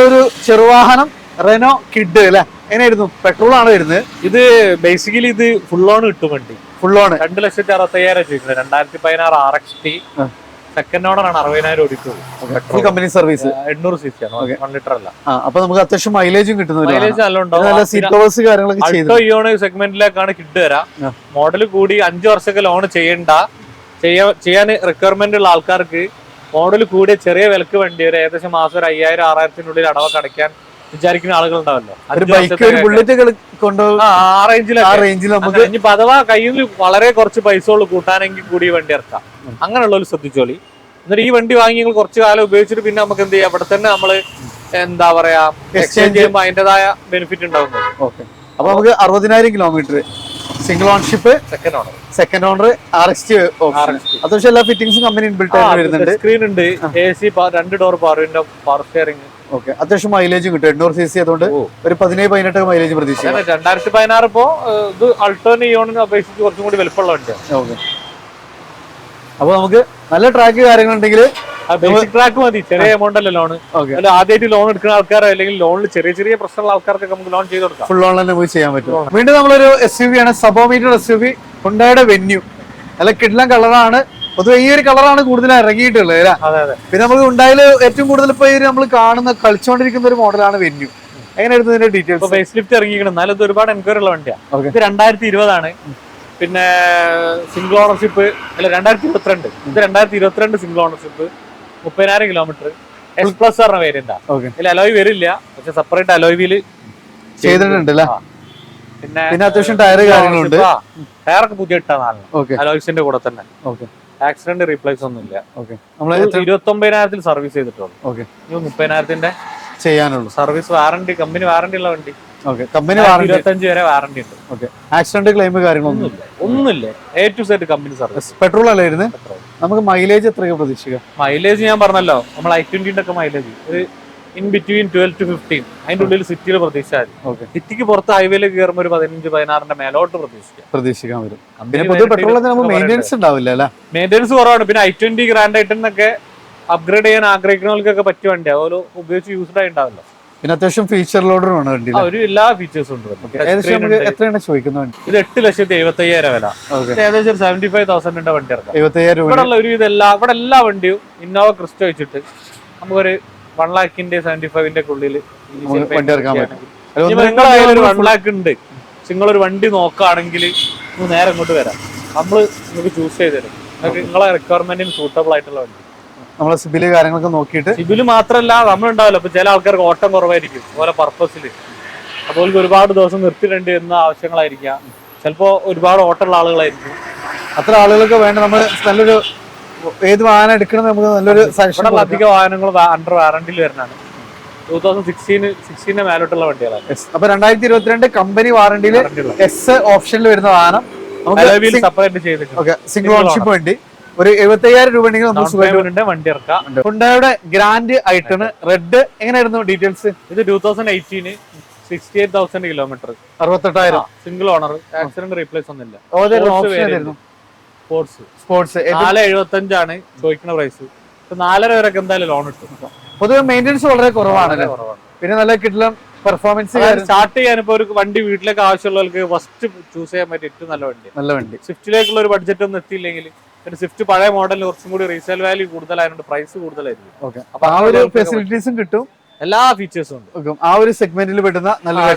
ഒരു ചെറുവാഹനം റെനോ കിഡ് അല്ലെ? എങ്ങനെയായിരുന്നു? പെട്രോൾ ആണ് വരുന്നത്. ഇത് ബേസിക്കലി ഇത് ഫുൾ ഓൺ കിട്ടും വണ്ടി. ഫുൾ ഓൺ രണ്ട് ലക്ഷത്തി അറുപത്തയ്യായിരം രൂപ രണ്ടായിരത്തി പതിനാറ് R X T. Second owner ആണ് അറുപതിനായിരം ഓടിക്കുള്ളൂ കമ്പനി സർവീസ് എണ്ണൂറ് സി സി ആണ് വൺ ലിറ്റർ അല്ല. അപ്പൊ നമുക്ക് അത്യാവശ്യം മൈലേജും കിട്ടുന്നു മൈലേജ്. നല്ല ഉണ്ടാവും. സീറ്റ് കവേഴ്സ് കാര്യങ്ങളൊക്കെ ചെയ്തു ഇയോണ് സെഗ്മെന്റിലേക്കാണ് കിഡ് വരാം. മോഡൽ കൂടി അഞ്ചു വർഷമൊക്കെ ലോൺ ചെയ്യണ്ട. ചെയ്യാ- ചെയ്യാൻ റിക്വയർമെന്റ് ഉള്ള ആൾക്കാർക്ക് മോഡൽ കൂടിയ ചെറിയ വിലക്ക് വേണ്ടി ഒരു ഏകദേശം മാസം ഒരു അയ്യായിരം ആറായിരത്തിനുള്ളിൽ അടവൊക്കെ അടയ്ക്കാൻ വിചാരിക്കുന്ന ആളുകൾ ഉണ്ടാവല്ലോ ഒരു ബൈക്ക് ഒരു ബുള്ളറ്റ് കൊണ്ടുപോകും ആ ആ ആ റേഞ്ചിലൊക്കെ റേഞ്ചിൽ നമുക്ക് ഇനി അഥവാ കയ്യിൽ വളരെ കുറച്ച് പൈസ ഉള്ളു കൂട്ടാനെങ്കിൽ കൂടി വണ്ടി ഇറക്കാം. അങ്ങനെയുള്ളവർ ശ്രദ്ധിച്ചോളി. എന്നിട്ട് ഈ വണ്ടി വാങ്ങി നിങ്ങൾ കുറച്ച് കാലം ഉപയോഗിച്ചിട്ട് പിന്നെ നമുക്ക് എന്ത് ചെയ്യാം? അവിടെ തന്നെ നമ്മൾ എന്താ പറയാ എക്സ്ചേഞ്ച് ചെയ്യുമ്പോൾ അതിന്റേതായ ബെനിഫിറ്റ് ഉണ്ടാവുന്നത് ഓക്കെ. അപ്പൊ നമുക്ക് അറുപതിനായിരം kilometre single ownership second owner second owner R X T അത്യാവശ്യം എല്ലാ ഫിറ്റിംഗ്സും കമ്പനി ഇൻബിൽറ്റ് ആയിട്ട് വരുന്നുണ്ട്. സ്ക്രീൻ ഉണ്ട് എ സി രണ്ട് door power window power steering okay. അത്യാവശ്യം മൈലേജ് കിട്ടും. എണ്ണൂറ് സി സി അതുകൊണ്ട് ഒരു പതിനേഴ് പതിനെട്ട് മൈലേജ് പ്രതീക്ഷിക്കാം. രണ്ടായിരത്തി പതിനാറ് ഇപ്പോ ഇത് അൾട്ടേൺ ചെയ്യണമെന്ന് അപേക്ഷിച്ച് കുറച്ചും കൂടി വലുപ്പമുള്ള വണ്ടി ഓക്കെ. അപ്പൊ നമുക്ക് നല്ല ട്രാക്ക് കാര്യങ്ങളുണ്ടെങ്കിൽ ബേസിക് ട്രാക്ക് മതി. ചെറിയ എമൗണ്ട് അല്ലേ ലോൺ ഓക്കെ. അല്ല ആദ്യമായിട്ട് ലോൺ എടുക്കുന്ന ആൾക്കാരോ അല്ലെങ്കിൽ ലോണിൽ ചെറിയ ചെറിയ പ്രശ്നമുള്ള ആൾക്കാർക്കൊക്കെ നമുക്ക് ലോൺ ചെയ്ത് കൊടുക്കാം. ഫുൾ ലോൺ തന്നെ പോയി ചെയ്യാൻ പറ്റും. വീണ്ടും നമ്മളൊരു എസ് യു വി ആണ്. സബോമീറ്റർ എസ് യു വി ഹുണ്ടായുടെ വെന്യൂ നല്ല കിഡ്ലം കളറാണ് പൊതുവെ ഈ ഒരു കളറാണ് കൂടുതൽ ഇറങ്ങിയിട്ടുള്ളത് അല്ലേ? പിന്നെ നമുക്ക് ഉണ്ടായാൽ ഏറ്റവും കൂടുതൽ ഇപ്പൊ നമ്മൾ കാണുന്ന കളിച്ചുകൊണ്ടിരിക്കുന്ന ഒരു മോഡലാണ് വെന്യൂ എങ്ങനെയായിരുന്നു ഇതിന്റെ ഡീറ്റെയിൽസ് ഫേസ് ലിഫ്റ്റ് ഇറങ്ങിയിരിക്കണം. എന്നാലും ഇത് ഒരുപാട് എൻക്വയറി ഉള്ള വണ്ടിയാണ്. ഇത് രണ്ടായിരത്തി ഇരുപതാണ് പിന്നെ സിംഗിൾ ഓണർഷിപ്പ് അല്ല രണ്ടായിരത്തി ഇരുപത്തിരണ്ട് ഇത് രണ്ടായിരത്തി ഇരുപത്തിരണ്ട് സിംഗിൾ ഓണർഷിപ്പ് മുപ്പതിനായിരം കിലോമീറ്റർ എസ് പ്ലസ് പറഞ്ഞ ഓക്കെ ഇതിൽ അലോയ് വരില്ല. പക്ഷെ സെപ്പറേറ്റ് അലോയ് വീൽ ചെയ്തിട്ടുണ്ട് പിന്നെ പിന്നെ അത്യാവശ്യം ടയർ കാര്യങ്ങളുണ്ട്. ടയറൊക്കെ പുതിയ ഇട്ടാ നാലെണ്ണം അലോയ്സിന്റെ കൂടെ തന്നെ. ഓക്കെ ആക്സിഡന്റ് റീപ്ലേസ് ഒന്നും ഇല്ല ഓക്കെ നമ്മൾ ഇരുപത്തി ഒമ്പതിനായിരത്തിൽ സർവീസ് ചെയ്തിട്ടുള്ളൂ. ഓക്കെ ഇനി മുപ്പതിനായിരത്തിന്റെ ചെയ്യാനുള്ളൂ. സർവീസ് വാറണ്ടി കമ്പനി വാറണ്ടി ഉള്ള വണ്ടി. ഓക്കെ കമ്പനി വാറണ്ടി ഇരുപത്തഞ്ച് വരെ വാറണ്ടി ഉണ്ട്. ഓക്കെ ആക്സിഡന്റ് ക്ലെയിം കാര്യങ്ങളൊന്നും ഒന്നുമില്ല. A to Z company service petrol അല്ലായിരുന്നു നമുക്ക് മൈലേജ് എത്രയൊക്കെ പ്രതീക്ഷിക്കാം മൈലേജ് ഞാൻ പറഞ്ഞല്ലോ. നമ്മൾ ഐ ട്വന്റിന്റെ ഒക്കെ മൈലേജ് ഒരു in between twelve to fifteen അതിന്റെ ഉള്ളിൽ സിറ്റിയിൽ പ്രതീക്ഷിച്ചാൽ സിറ്റിക്ക് പുറത്ത് ഹൈവേയിൽ കയറുമ്പോൾ ഒരു പതിനഞ്ച് പതിനാറിന്റെ മേലോട്ട് പ്രതീക്ഷിക്കാം. പ്രതീക്ഷിക്കാൻ വരും. പിന്നെ പൊതുവെ മെയിന്റെനൻസ് ഉണ്ടാവില്ല അല്ലേ? മെയിന്റെനൻസ് കുറവാണ്. പിന്നെ ഐ ട്വന്റി ഗ്രാൻഡ് ഐറ്റനൊക്കെ അപ്ഗ്രേഡ് ചെയ്യാൻ ആഗ്രഹിക്കുന്നവർക്കൊക്കെ പറ്റിയ വണ്ടി അതുപോലെ ഉപയോഗിച്ച് യൂസ്ഡ് ആയി ഉണ്ടാവില്ല പിന്നെ അത്യാവശ്യം ഫീച്ചർ ലോഡറും ആണ് വണ്ടി ഒരു എല്ലാ ഫീച്ചേഴ്സും ഉണ്ട്. എത്രയാണ് ചോദിക്കുന്നത് ഇത് എട്ട് ലക്ഷത്തി എഴുപത്തി അയ്യായിരം വില ഏകദേശം ഒരു സെവന്റി ഫൈവ് തൗസൻഡിന്റെ വണ്ടി ഇറക്കാം. ഇവിടെ ഉള്ള ഒരു ഇതെല്ലാം ഇവിടെ എല്ലാ വണ്ടിയും ഇന്നോവ ക്രിസ്റ്റ് വെച്ചിട്ട് നമുക്കൊരു വൺ ലാഖിന്റെ സെവന്റി ഫൈവിന്റെ ഉള്ളിൽ വണ്ടി ഇറക്കാൻ പറ്റും. അതിൽ ഒന്ന് ഒരു വൺ ലാക്ക് ഉണ്ട്. നിങ്ങളൊരു വണ്ടി നോക്കുകയാണെങ്കിൽ നേരെ ഇങ്ങോട്ട് വരാം. നമ്മൾ നിങ്ങൾക്ക് ചൂസ് ചെയ്ത് തരും. നിങ്ങൾക്ക് നിങ്ങളെ റിക്വയർമെന്റിന് സൂട്ടബിൾ ആയിട്ടുള്ള വണ്ടി. നമ്മളെ സിബിൽ കാര്യങ്ങളൊക്കെ നോക്കിയിട്ട് സിബിൽ മാത്രമല്ല നമ്മളുണ്ടാവല്ലോ. അപ്പൊ ചില ആൾക്കാർക്ക് ഓട്ടം കുറവായിരിക്കും ഓരോ പർപ്പസിൽ അപ്പോൾ ഒരുപാട് ദിവസം നിർത്തിയിട്ടുണ്ട് എന്ന ആവശ്യങ്ങളായിരിക്കാം. ചിലപ്പോ ഒരുപാട് ഓട്ടമുള്ള ആളുകളായിരിക്കും. അത്ര ആളുകൾക്ക് വേണ്ട നമ്മൾ നല്ലൊരു ഏത് വാഹനം എടുക്കണം നമുക്ക് നല്ലൊരു അധിക വാഹനങ്ങൾ അണ്ടർ വാറണ്ടിയിൽ വരുന്നതാണ്. ടൂ തൗസൻഡ് സിക്സ്റ്റീന് സിക്സ്റ്റീന്റെ മേലോട്ടുള്ള വണ്ടികളാണ്. അപ്പൊ രണ്ടായിരത്തി ഇരുപത്തിരണ്ട് കമ്പനി വാറണ്ടിയിൽ എസ് ഓപ്ഷനിൽ വരുന്ന വാഹനം. സെപ്പറേറ്റ് ചെയ്തിട്ടുണ്ട്. സിംഗിൾ ഓൺഷിപ്പ് വണ്ടി. ഒരു എഴുപത്തയ്യായിരം രൂപ ഉണ്ടെങ്കിൽ നമുക്ക് വണ്ടി ഇറക്കാം. ഹുണ്ടായുടെ ഗ്രാൻഡ് ഐട്ടണ് റെഡ് എങ്ങനെയായിരുന്നു ഡീറ്റെയിൽസ് ഇത് two thousand eighteen sixty eight thousand kilometre അറുപത്തെട്ടായിരം single owner accident replace ഒന്നുമില്ല. സ്പോർട്സ് സ്പോർട്സ് നാല് എഴുപത്തഞ്ചാണ് ചോദിക്കുന്ന പ്രൈസ് നാലര വരെയൊക്കെ എന്തായാലും ലോൺ കിട്ടും. പൊതുവെ മെയിന്റെനൻസ് വളരെ കുറവാണ് പിന്നെ നല്ല കിട്ടലും പെർഫോമൻസ് സ്റ്റാർട്ട് ചെയ്യാൻ ഇപ്പൊ ഒരു വണ്ടി വീട്ടിലേക്ക് ആവശ്യമുള്ളവർക്ക് ഫസ്റ്റ് ചൂസ് ചെയ്യാൻ പറ്റിയ ഏറ്റവും നല്ല വണ്ടി. നല്ല വണ്ടി. സ്വിഫ്റ്റിലേക്കുള്ള ഒരു ബഡ്ജറ്റ് ഒന്നും എത്തിയില്ലെങ്കിൽ പിന്നെ സ്വിഫ്റ്റ് പഴയ മോഡലിൽ കുറച്ചും കൂടി റീസെയിൽ വാല്യൂ കൂടുതലായതുകൊണ്ട് പ്രൈസ് കൂടുതലായിരിക്കും. ഓക്കെ അപ്പൊ ആ ഒരു ഫെസിലിറ്റീസും കിട്ടും. എല്ലാ ഫീച്ചേഴ്സും ഉണ്ട്. ആ ഒരു സെഗ്മെന്റിൽ പെടുന്ന നല്ല ആ,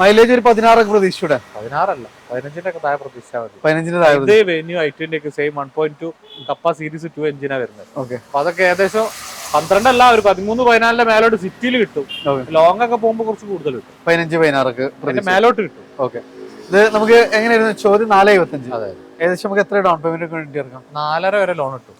മൈലേജ് ഒരു പതിനാറൊക്കെ പ്രതീക്ഷിച്ചൂടെ? പതിനാറല്ല. പതിനഞ്ചിന്റെ ഒക്കെ താഴെ പ്രതീക്ഷിച്ചാൽ മതി. പതിനഞ്ചിന്റെ താഴെ ഇതേ വെന്യൂ ഐ ട്വന്റി ഒക്കെ same one point two Kappa series two എഞ്ചിനാ വരുന്നത്. ഓക്കെ അപ്പൊ അതൊക്കെ ഏകദേശം പന്ത്രണ്ടല്ല ഒരു പതിമൂന്ന് പതിനാലിന്റെ മേലോട്ട് സിറ്റിയിൽ കിട്ടും. ലോങ് ഒക്കെ പോകുമ്പോൾ കുറച്ച് കൂടുതൽ കിട്ടും. പതിനഞ്ച് പതിനാറൊക്കെ മേലോട്ട് കിട്ടും. ഓക്കെ ഇത് നമുക്ക് എങ്ങനെയായിരുന്നു? ചോദ്യം നാല് ഇരുപത്തഞ്ച് അതെ. ഏകദേശം നമുക്ക് എത്ര ഡൗൺ പേയ്മെന്റ് വേണ്ടി ഇറക്കാം? നാലര വരെ ലോൺ ഇട്ടു.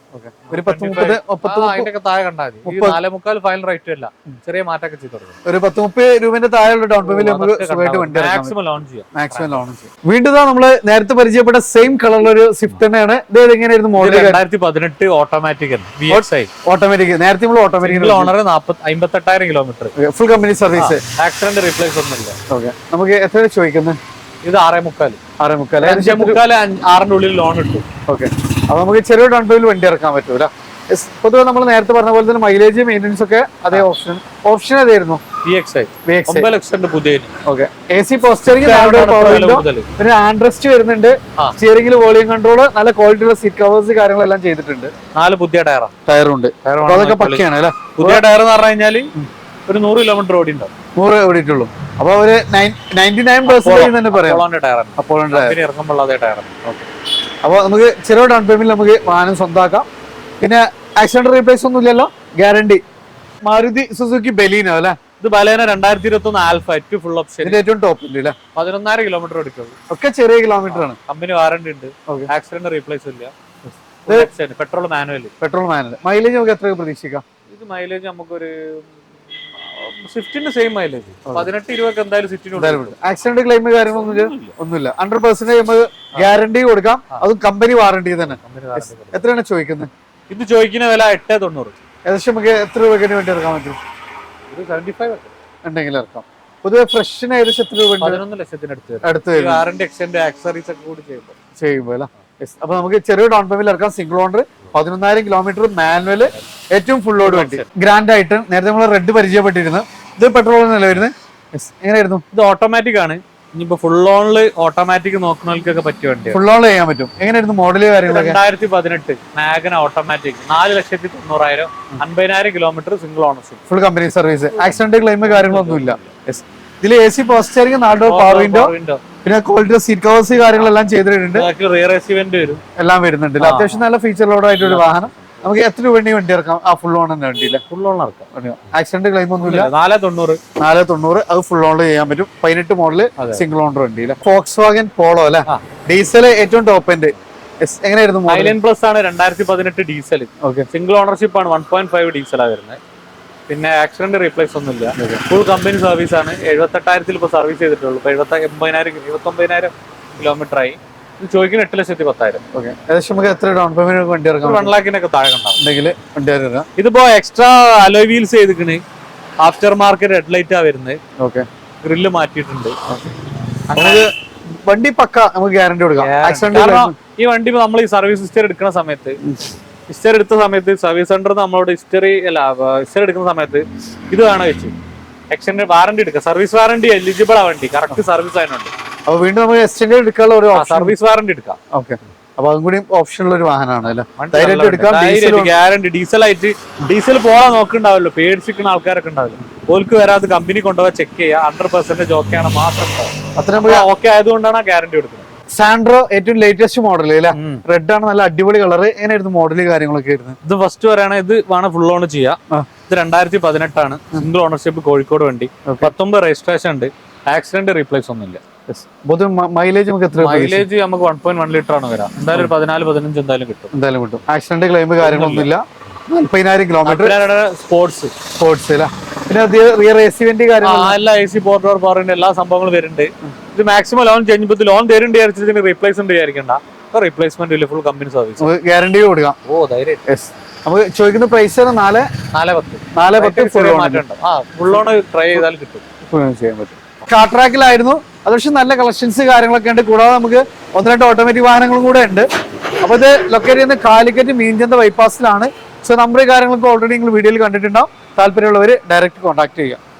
ഒരു പത്ത് മുപ്പത് മുപ്പത് അതിന്റെ താഴെ കണ്ടാൽ മതി. ഈ നാലേ മുക്കാൽ ഫൈനൽ റേറ്റ് അല്ല. ചെറിയ മാറ്റമൊക്കെ ചെയ്ത് തുടങ്ങും ഒരു പത്ത് മുപ്പത് രൂപന്റെ താഴെയുള്ള ഡൗൺ പേയ്മെന്റ് നമുക്ക് സുഖമായിട്ട് വണ്ടി മാക്സിമം ലോൺ ചെയ്യാം. മാക്സിമം ലോൺ ചെയ്യാം. വീണ്ടും നമ്മൾ നേരത്തെ പരിചയപ്പെട്ട സെയിം കളറുള്ള ഒരു സ്വിഫ്റ്റ് തന്നെയാണ്. ഇത് എങ്ങനെയായിരുന്നു മോഡൽ രണ്ടായിരത്തി പതിനെട്ട് ഓട്ടോമാറ്റിക് ഓട്ടോമാറ്റിക് നേരത്തെ നമ്മൾ automatic owner അമ്പത്തെട്ടായിരം kilometre full company service accident replace ഒന്നുമില്ല. ഓക്കെ നമുക്ക് എത്ര ചോദിക്കുന്നത് ഇത് ആറേ മുക്കാൽ ആറേ മുക്കാൽ അഞ്ചേ മുക്കാൽ ആറിന്റെ ഉള്ളിൽ ലോൺ ഇട്ടു. ഓക്കെ. അപ്പൊ നമുക്ക് ചെറിയ ഡൗൺ പേയ്മെന്റ് വണ്ടി ഇറക്കാൻ പറ്റൂല. പൊതുവെ നമ്മൾ നേരത്തെ പറഞ്ഞ പോലെ തന്നെ മൈലേജ് മെയിന്റെനൻസ് ഒക്കെ അതേ ഓപ്ഷൻ ഓപ്ഷൻ ഏതായിരുന്നു? പിന്നെ ആൻഡ്രസ്റ്റ് വരുന്നുണ്ട്. സ്റ്റിയറിംഗിൽ വോളിയം കൺട്രോൾ നല്ല ക്വാളിറ്റി ഉള്ള സീറ്റ് കവേഴ്സ് കാര്യങ്ങളെല്ലാം ചെയ്തിട്ടുണ്ട്. നാല് പുതിയ ടയറാ. ടയർ അപ്പൊ അതൊക്കെ പക്കയാണ് അല്ലെ? പുതിയ ടയർ എന്ന് പറഞ്ഞു കഴിഞ്ഞാൽ ഒരു നൂറ് കിലോമീറ്റർ ഓടി ഉണ്ടാവും നൂറ് ഓടിയിട്ടുള്ളൂ. അപ്പൊ ഒരു നയന്റി നയൻ പെർസെന്റേജ് തന്നെ പറയാം. അപ്പോളോന്റെ ടയർ ഇറങ്ങുമ്പോൾ അപ്പൊ നമുക്ക് ചെറിയ ഡൗൺ പേയ്മെന്റ് നമുക്ക് വാഹനം സ്വന്തമാക്കാം പിന്നെ ആക്സിഡന്റ് റീപ്ലേസ് ഒന്നും ഇല്ലല്ലോ. ഗ്യാരണ്ടി മാരുതി സുസുക്കി ബലീനോ അല്ലെ? ഇത് ബലേന രണ്ടായിരത്തി ഇരുപത്തി ഒന്ന് ആൽഫ ഏറ്റവും ഫുൾ ഓപ്ഷൻ ഏറ്റവും ടോപ്പ് ഇല്ല? പതിനൊന്നര പതിനൊന്നായിരം കിലോമീറ്റർ എടുക്കുള്ളൂ ഒക്കെ ചെറിയ കിലോമീറ്റർ ആണ്. കമ്പനി വാറണ്ടി ഉണ്ട്. ആക്സിഡന്റ് റീപ്ലേസ് ഇല്ല. Petrol manual petrol manual mileage നമുക്ക് എത്ര പ്രതീക്ഷിക്കാം? ഇത് മൈലേജ് നമുക്കൊരു സ്വിഫ്റ്റിന്റെ സെയിം മൈലേജ് പതിനെട്ട് ഇരുപതൊക്കെ എന്തായാലും സ്വിഫ്റ്റിന് ആക്സിഡന്റ് ക്ലെയിം കാര്യങ്ങളൊന്നും ഒന്നുമില്ല. ഹൺഡ്രഡ് പെർസെന്റ് നമ്മൾ ഗ്യാരണ്ടി കൊടുക്കാം. അതും കമ്പനി വാറണ്ടി തന്നെ. എത്രയാണ് ചോദിക്കുന്നത്? ഇത് ചോദിക്കുന്ന വില എട്ട് തൊണ്ണൂറ്. ഏകദേശം നമുക്ക് എത്ര രൂപയ്ക്ക് വേണ്ടി ഇറക്കാൻ പറ്റും? ഇത് സെവന്റി ഫൈവ് ഉണ്ടെങ്കിൽ ഇറക്കാം. പൊതുവെ ഫ്രഷിന് ഏകദേശം എത്ര രൂപ പതിനൊന്ന് ലക്ഷത്തിന് അടുത്ത് അടുത്ത് വാറണ്ടി എക്സ്റ്റൻഡ് ആക്സറീസ് ഒക്കെ കൂടി ചെയ്യുമ്പോൾ. ചെയ്യുമ്പോൾ അല്ലേ? അപ്പൊ നമുക്ക് ചെറിയ ഡൗൺ പേയ്മെന്റ് ഇറക്കാം. സിംഗിൾ ഓണർ പതിനൊന്നായിരം കിലോമീറ്റർ മാനുവൽ ഏറ്റവും ഫുൾ ലോഡ് വണ്ടി. ഗ്രാൻഡ് ആയിട്ട് നേരത്തെ നമ്മൾ റെഡ് പരിചയപ്പെട്ടിരുന്നു. ഇത് പെട്രോൾ എന്നല്ല വരുന്നത്? എങ്ങനെയായിരുന്നു? ഇത് ഓട്ടോമാറ്റിക് ആണ്. ഇനിയിപ്പോ ഫുൾ ഓണിൽ ഓട്ടോമാറ്റിക് നോക്കുന്നവർക്കൊക്കെ പറ്റിയ വണ്ടി ഫുൾ ഓൺ ചെയ്യാൻ പറ്റും. എങ്ങനെയായിരുന്നു മോഡൽ കാര്യങ്ങളൊക്കെ? രണ്ടായിരത്തി പതിനെട്ട് മാഗന ഓട്ടോമാറ്റിക് നാല് ലക്ഷത്തി തൊണ്ണൂറായിരം അൻപതിനായിരം kilometre single owner full company service accident claim കാര്യങ്ങളൊന്നും ഇല്ല ഇതിൽ എ സി പോസ്റ്ററിംഗ് നാല് പവർ വിൻഡോ പിന്നെ ക്വാളിറ്റി സീറ്റ് കവേഴ്സ് കാര്യങ്ങളെല്ലാം ചെയ്തിട്ടുണ്ട്. എല്ലാം വരുന്നുണ്ട് അത്യാവശ്യം നല്ല ഫീച്ചർ ആയിട്ട് ഒരു വാഹനം. നമുക്ക് എത്ര രൂപ വേണ്ടി വണ്ടി ഇറക്കാം? ആ ഫുൾ ഓൺ തന്നെ വണ്ടിയില്ല ഫുൾ ഓൺ ഇറക്കാം. ആക്സിഡന്റ് ക്ലെയിം ഒന്നുമില്ല. നാല് തൊണ്ണൂറ്. നാല് തൊണ്ണൂറ് അത് ഫുൾ ഓൺ ചെയ്യാൻ പറ്റും. പതിനെട്ട് മോഡൽ സിംഗിൾ ഓണർ വണ്ടിയില്ല ഫോക്സ് വാഗൻ പോളോ അല്ലെ. ഡീസൽ ഏറ്റവും ടോപ്പ് എൻഡ് എങ്ങനെയായിരുന്നു പ്ലസ് ആണ് രണ്ടായിരത്തി പതിനെട്ട് ഡീസൽ ഓക്കെ സിംഗിൾ ഓണർഷിപ്പ് ആണ് വൺ പോയിന്റ് ഫൈവ് ഡീസലാണ് വരുന്നത്. പിന്നെ ആക്സിഡന്റ് റീപ്ലേസ് ഒന്നുമില്ല. ഫുൾ കമ്പനി സർവീസ് ആണ്. എഴുപത്തെട്ടായിരത്തിൽ ഇപ്പോൾ സർവീസ് ചെയ്തിട്ടുള്ളൂ. ഇപ്പോൾ എഴുപത്തി എൺപതിനായിരം എഴുപത്തൊമ്പതിനായിരം കിലോമീറ്റർ ആയി. ഇത് ചോദിക്കുന്ന എട്ട് ലക്ഷത്തി പത്തായിരം. ഓക്കെ ഏകദേശം നമുക്ക് എത്ര ഡൗൺ പേയ്മെന്റ് വണ്ടി ഇറക്കാം വൺ ലാഖിനൊക്കെ താഴെ ഉണ്ടെങ്കിൽ വണ്ടി ഇറക്കാം ഇതിപ്പോ എക്സ്ട്രാ അലോയ് വീൽസ് ചെയ്തിക്കണ് ആഫ്റ്റർ മാർക്കറ്റ് ഹെഡ് ലൈറ്റാ വരുന്നത്. ഓക്കെ ഗ്രില്ല് മാറ്റിയിട്ടുണ്ട്. അങ്ങനെ വണ്ടി പക്ക നമുക്ക് ഗ്യാരണ്ടി കൊടുക്കാം. ഈ വണ്ടി നമ്മൾ ഈ സർവീസ് ഹിസ്റ്ററി എടുക്കുന്ന സമയത്ത് ഹിസ്റ്ററി എടുത്ത സമയത്ത് സർവീസ് സെന്റർ നമ്മളോട് ഹിസ്റ്ററി അല്ല ഹിസ്റ്ററി എടുക്കുന്ന സമയത്ത് ഇത് വേണം വെച്ച് എക്സ്റ്റൻഡ് വാറണ്ടി എടുക്കുക സർവീസ് വാറണ്ടി എലിജിബിൾ ആ വണ്ടി. കറക്റ്റ് സർവീസ് ആയതുകൊണ്ട്. അപ്പൊ വീണ്ടും നമുക്ക് എക്സ്റ്റൻഡ് എടുക്കാനുള്ള ഒരു സർവീസ് വാറണ്ടി എടുക്കാം. ഓക്കെ അപ്പൊ അതും കൂടി ഓപ്ഷൻ ഉള്ള ഒരു വാഹനമാണ് ഗ്യാരണ്ടി ഡീസൽ ആയിട്ട് ഡീസൽ പോകാൻ നോക്കുന്നുണ്ടാവല്ലോ. പേടിച്ചിരിക്കുന്ന ആൾക്കാരൊക്കെ ഉണ്ടാവില്ല. ഓൽക്ക് വരാതെ കമ്പനി കൊണ്ടുപോയി ചെക്ക് ചെയ്യുക. ഹൺഡ്രഡ് പെർസെന്റേജ് ഓക്കെ ആണ് മാത്രം അത്ര ഓക്കെ ആയതുകൊണ്ടാണ് ആ ഗ്യാരണ്ടി കൊടുക്കുന്നത്. സാൻഡ്രോ ഏറ്റവും ലേറ്റസ്റ്റ് മോഡൽ അല്ലേ? റെഡ് ആണ് നല്ല അടിപൊളി കളർ എങ്ങനെയായിരുന്നു മോഡൽ കാര്യങ്ങളൊക്കെ ആയിരുന്നു? ഇത് ഫസ്റ്റ് പറയുകയാണെങ്കിൽ ഇത് വേണം ഫുൾ ഓൺ ചെയ്യാം. ഇത് രണ്ടായിരത്തി പതിനെട്ടാണ് സിംഗിൾ ഓണർഷിപ്പ് കോഴിക്കോട് വണ്ടി. പത്തൊമ്പത് രജിസ്ട്രേഷൻ ഉണ്ട്. ആക്സിഡന്റ് റീപ്ലേസ് ഒന്നുമില്ല. ഇല്ല മൈലേജ് നമുക്ക് എത്ര മൈലേജ് നമുക്ക് വൺ പോയിന്റ് വൺ ലിറ്റർ ആണ് വരാം. എന്തായാലും പതിനാല് പതിനഞ്ച് എന്തായാലും കിട്ടും. എന്തായാലും കിട്ടും. ആക്സിഡന്റ് ക്ലെയിം കാര്യങ്ങളൊന്നുമില്ല. നാല്പതിനായിരം കിലോമീറ്റർ സ്പോർട്സ് സ്പോർട്സ് അല്ല പിന്നെ റിയർ എ സി വണ്ടി എല്ലാ എ സി പോർട്ടോർ പവറിന്റെ എല്ലാ സംഭവങ്ങളും വരുന്നുണ്ട്. ഇത് മാക്സിമം ലോൺ ചെയ്യുമ്പോൾ ലോൺ തരുന്നുണ്ട് വിചാരിച്ചതിന് റീപ്ലേസ്മെന്റ് വിചാരിക്കണ്ട. റീപ്ലേസ്മെന്റ് ഇല്ല ഫുൾ കമ്പനി സർവീസ് ഗ്യാരണ്ടി കൊടുക്കാം. ഓ ധൈര്യം. നമുക്ക് ചോദിക്കുന്ന പ്രൈസ് നാല് നാല് പത്ത്. നാല് പത്ത് ഫുൾ ലോൺ ട്രൈ ചെയ്താൽ കിട്ടും. ചെയ്യാൻ പറ്റും. കാർ ട്രാക്കിലായിരുന്നു അത് പക്ഷെ നല്ല കളക്ഷൻസ് കാര്യങ്ങളൊക്കെ ഉണ്ട്. കൂടാതെ നമുക്ക് ഒന്ന് രണ്ട് ഓട്ടോമാറ്റിക് വാഹനങ്ങളും കൂടെ ഉണ്ട്. അപ്പോൾ ഇത് ലൊക്കേറ്റ് ചെയ്യുന്ന കാലിക്കറ്റ് മീൻചന്ത ബൈപ്പാസിലാണ് സോ നമ്പർ കാര്യങ്ങളൊക്കെ ഓൾറെഡി നിങ്ങൾ വീഡിയോയിൽ കണ്ടിട്ടുണ്ടാവും. താല്പര്യമുള്ളവർ ഡയറക്റ്റ് കോൺടാക്ട് ചെയ്യുക.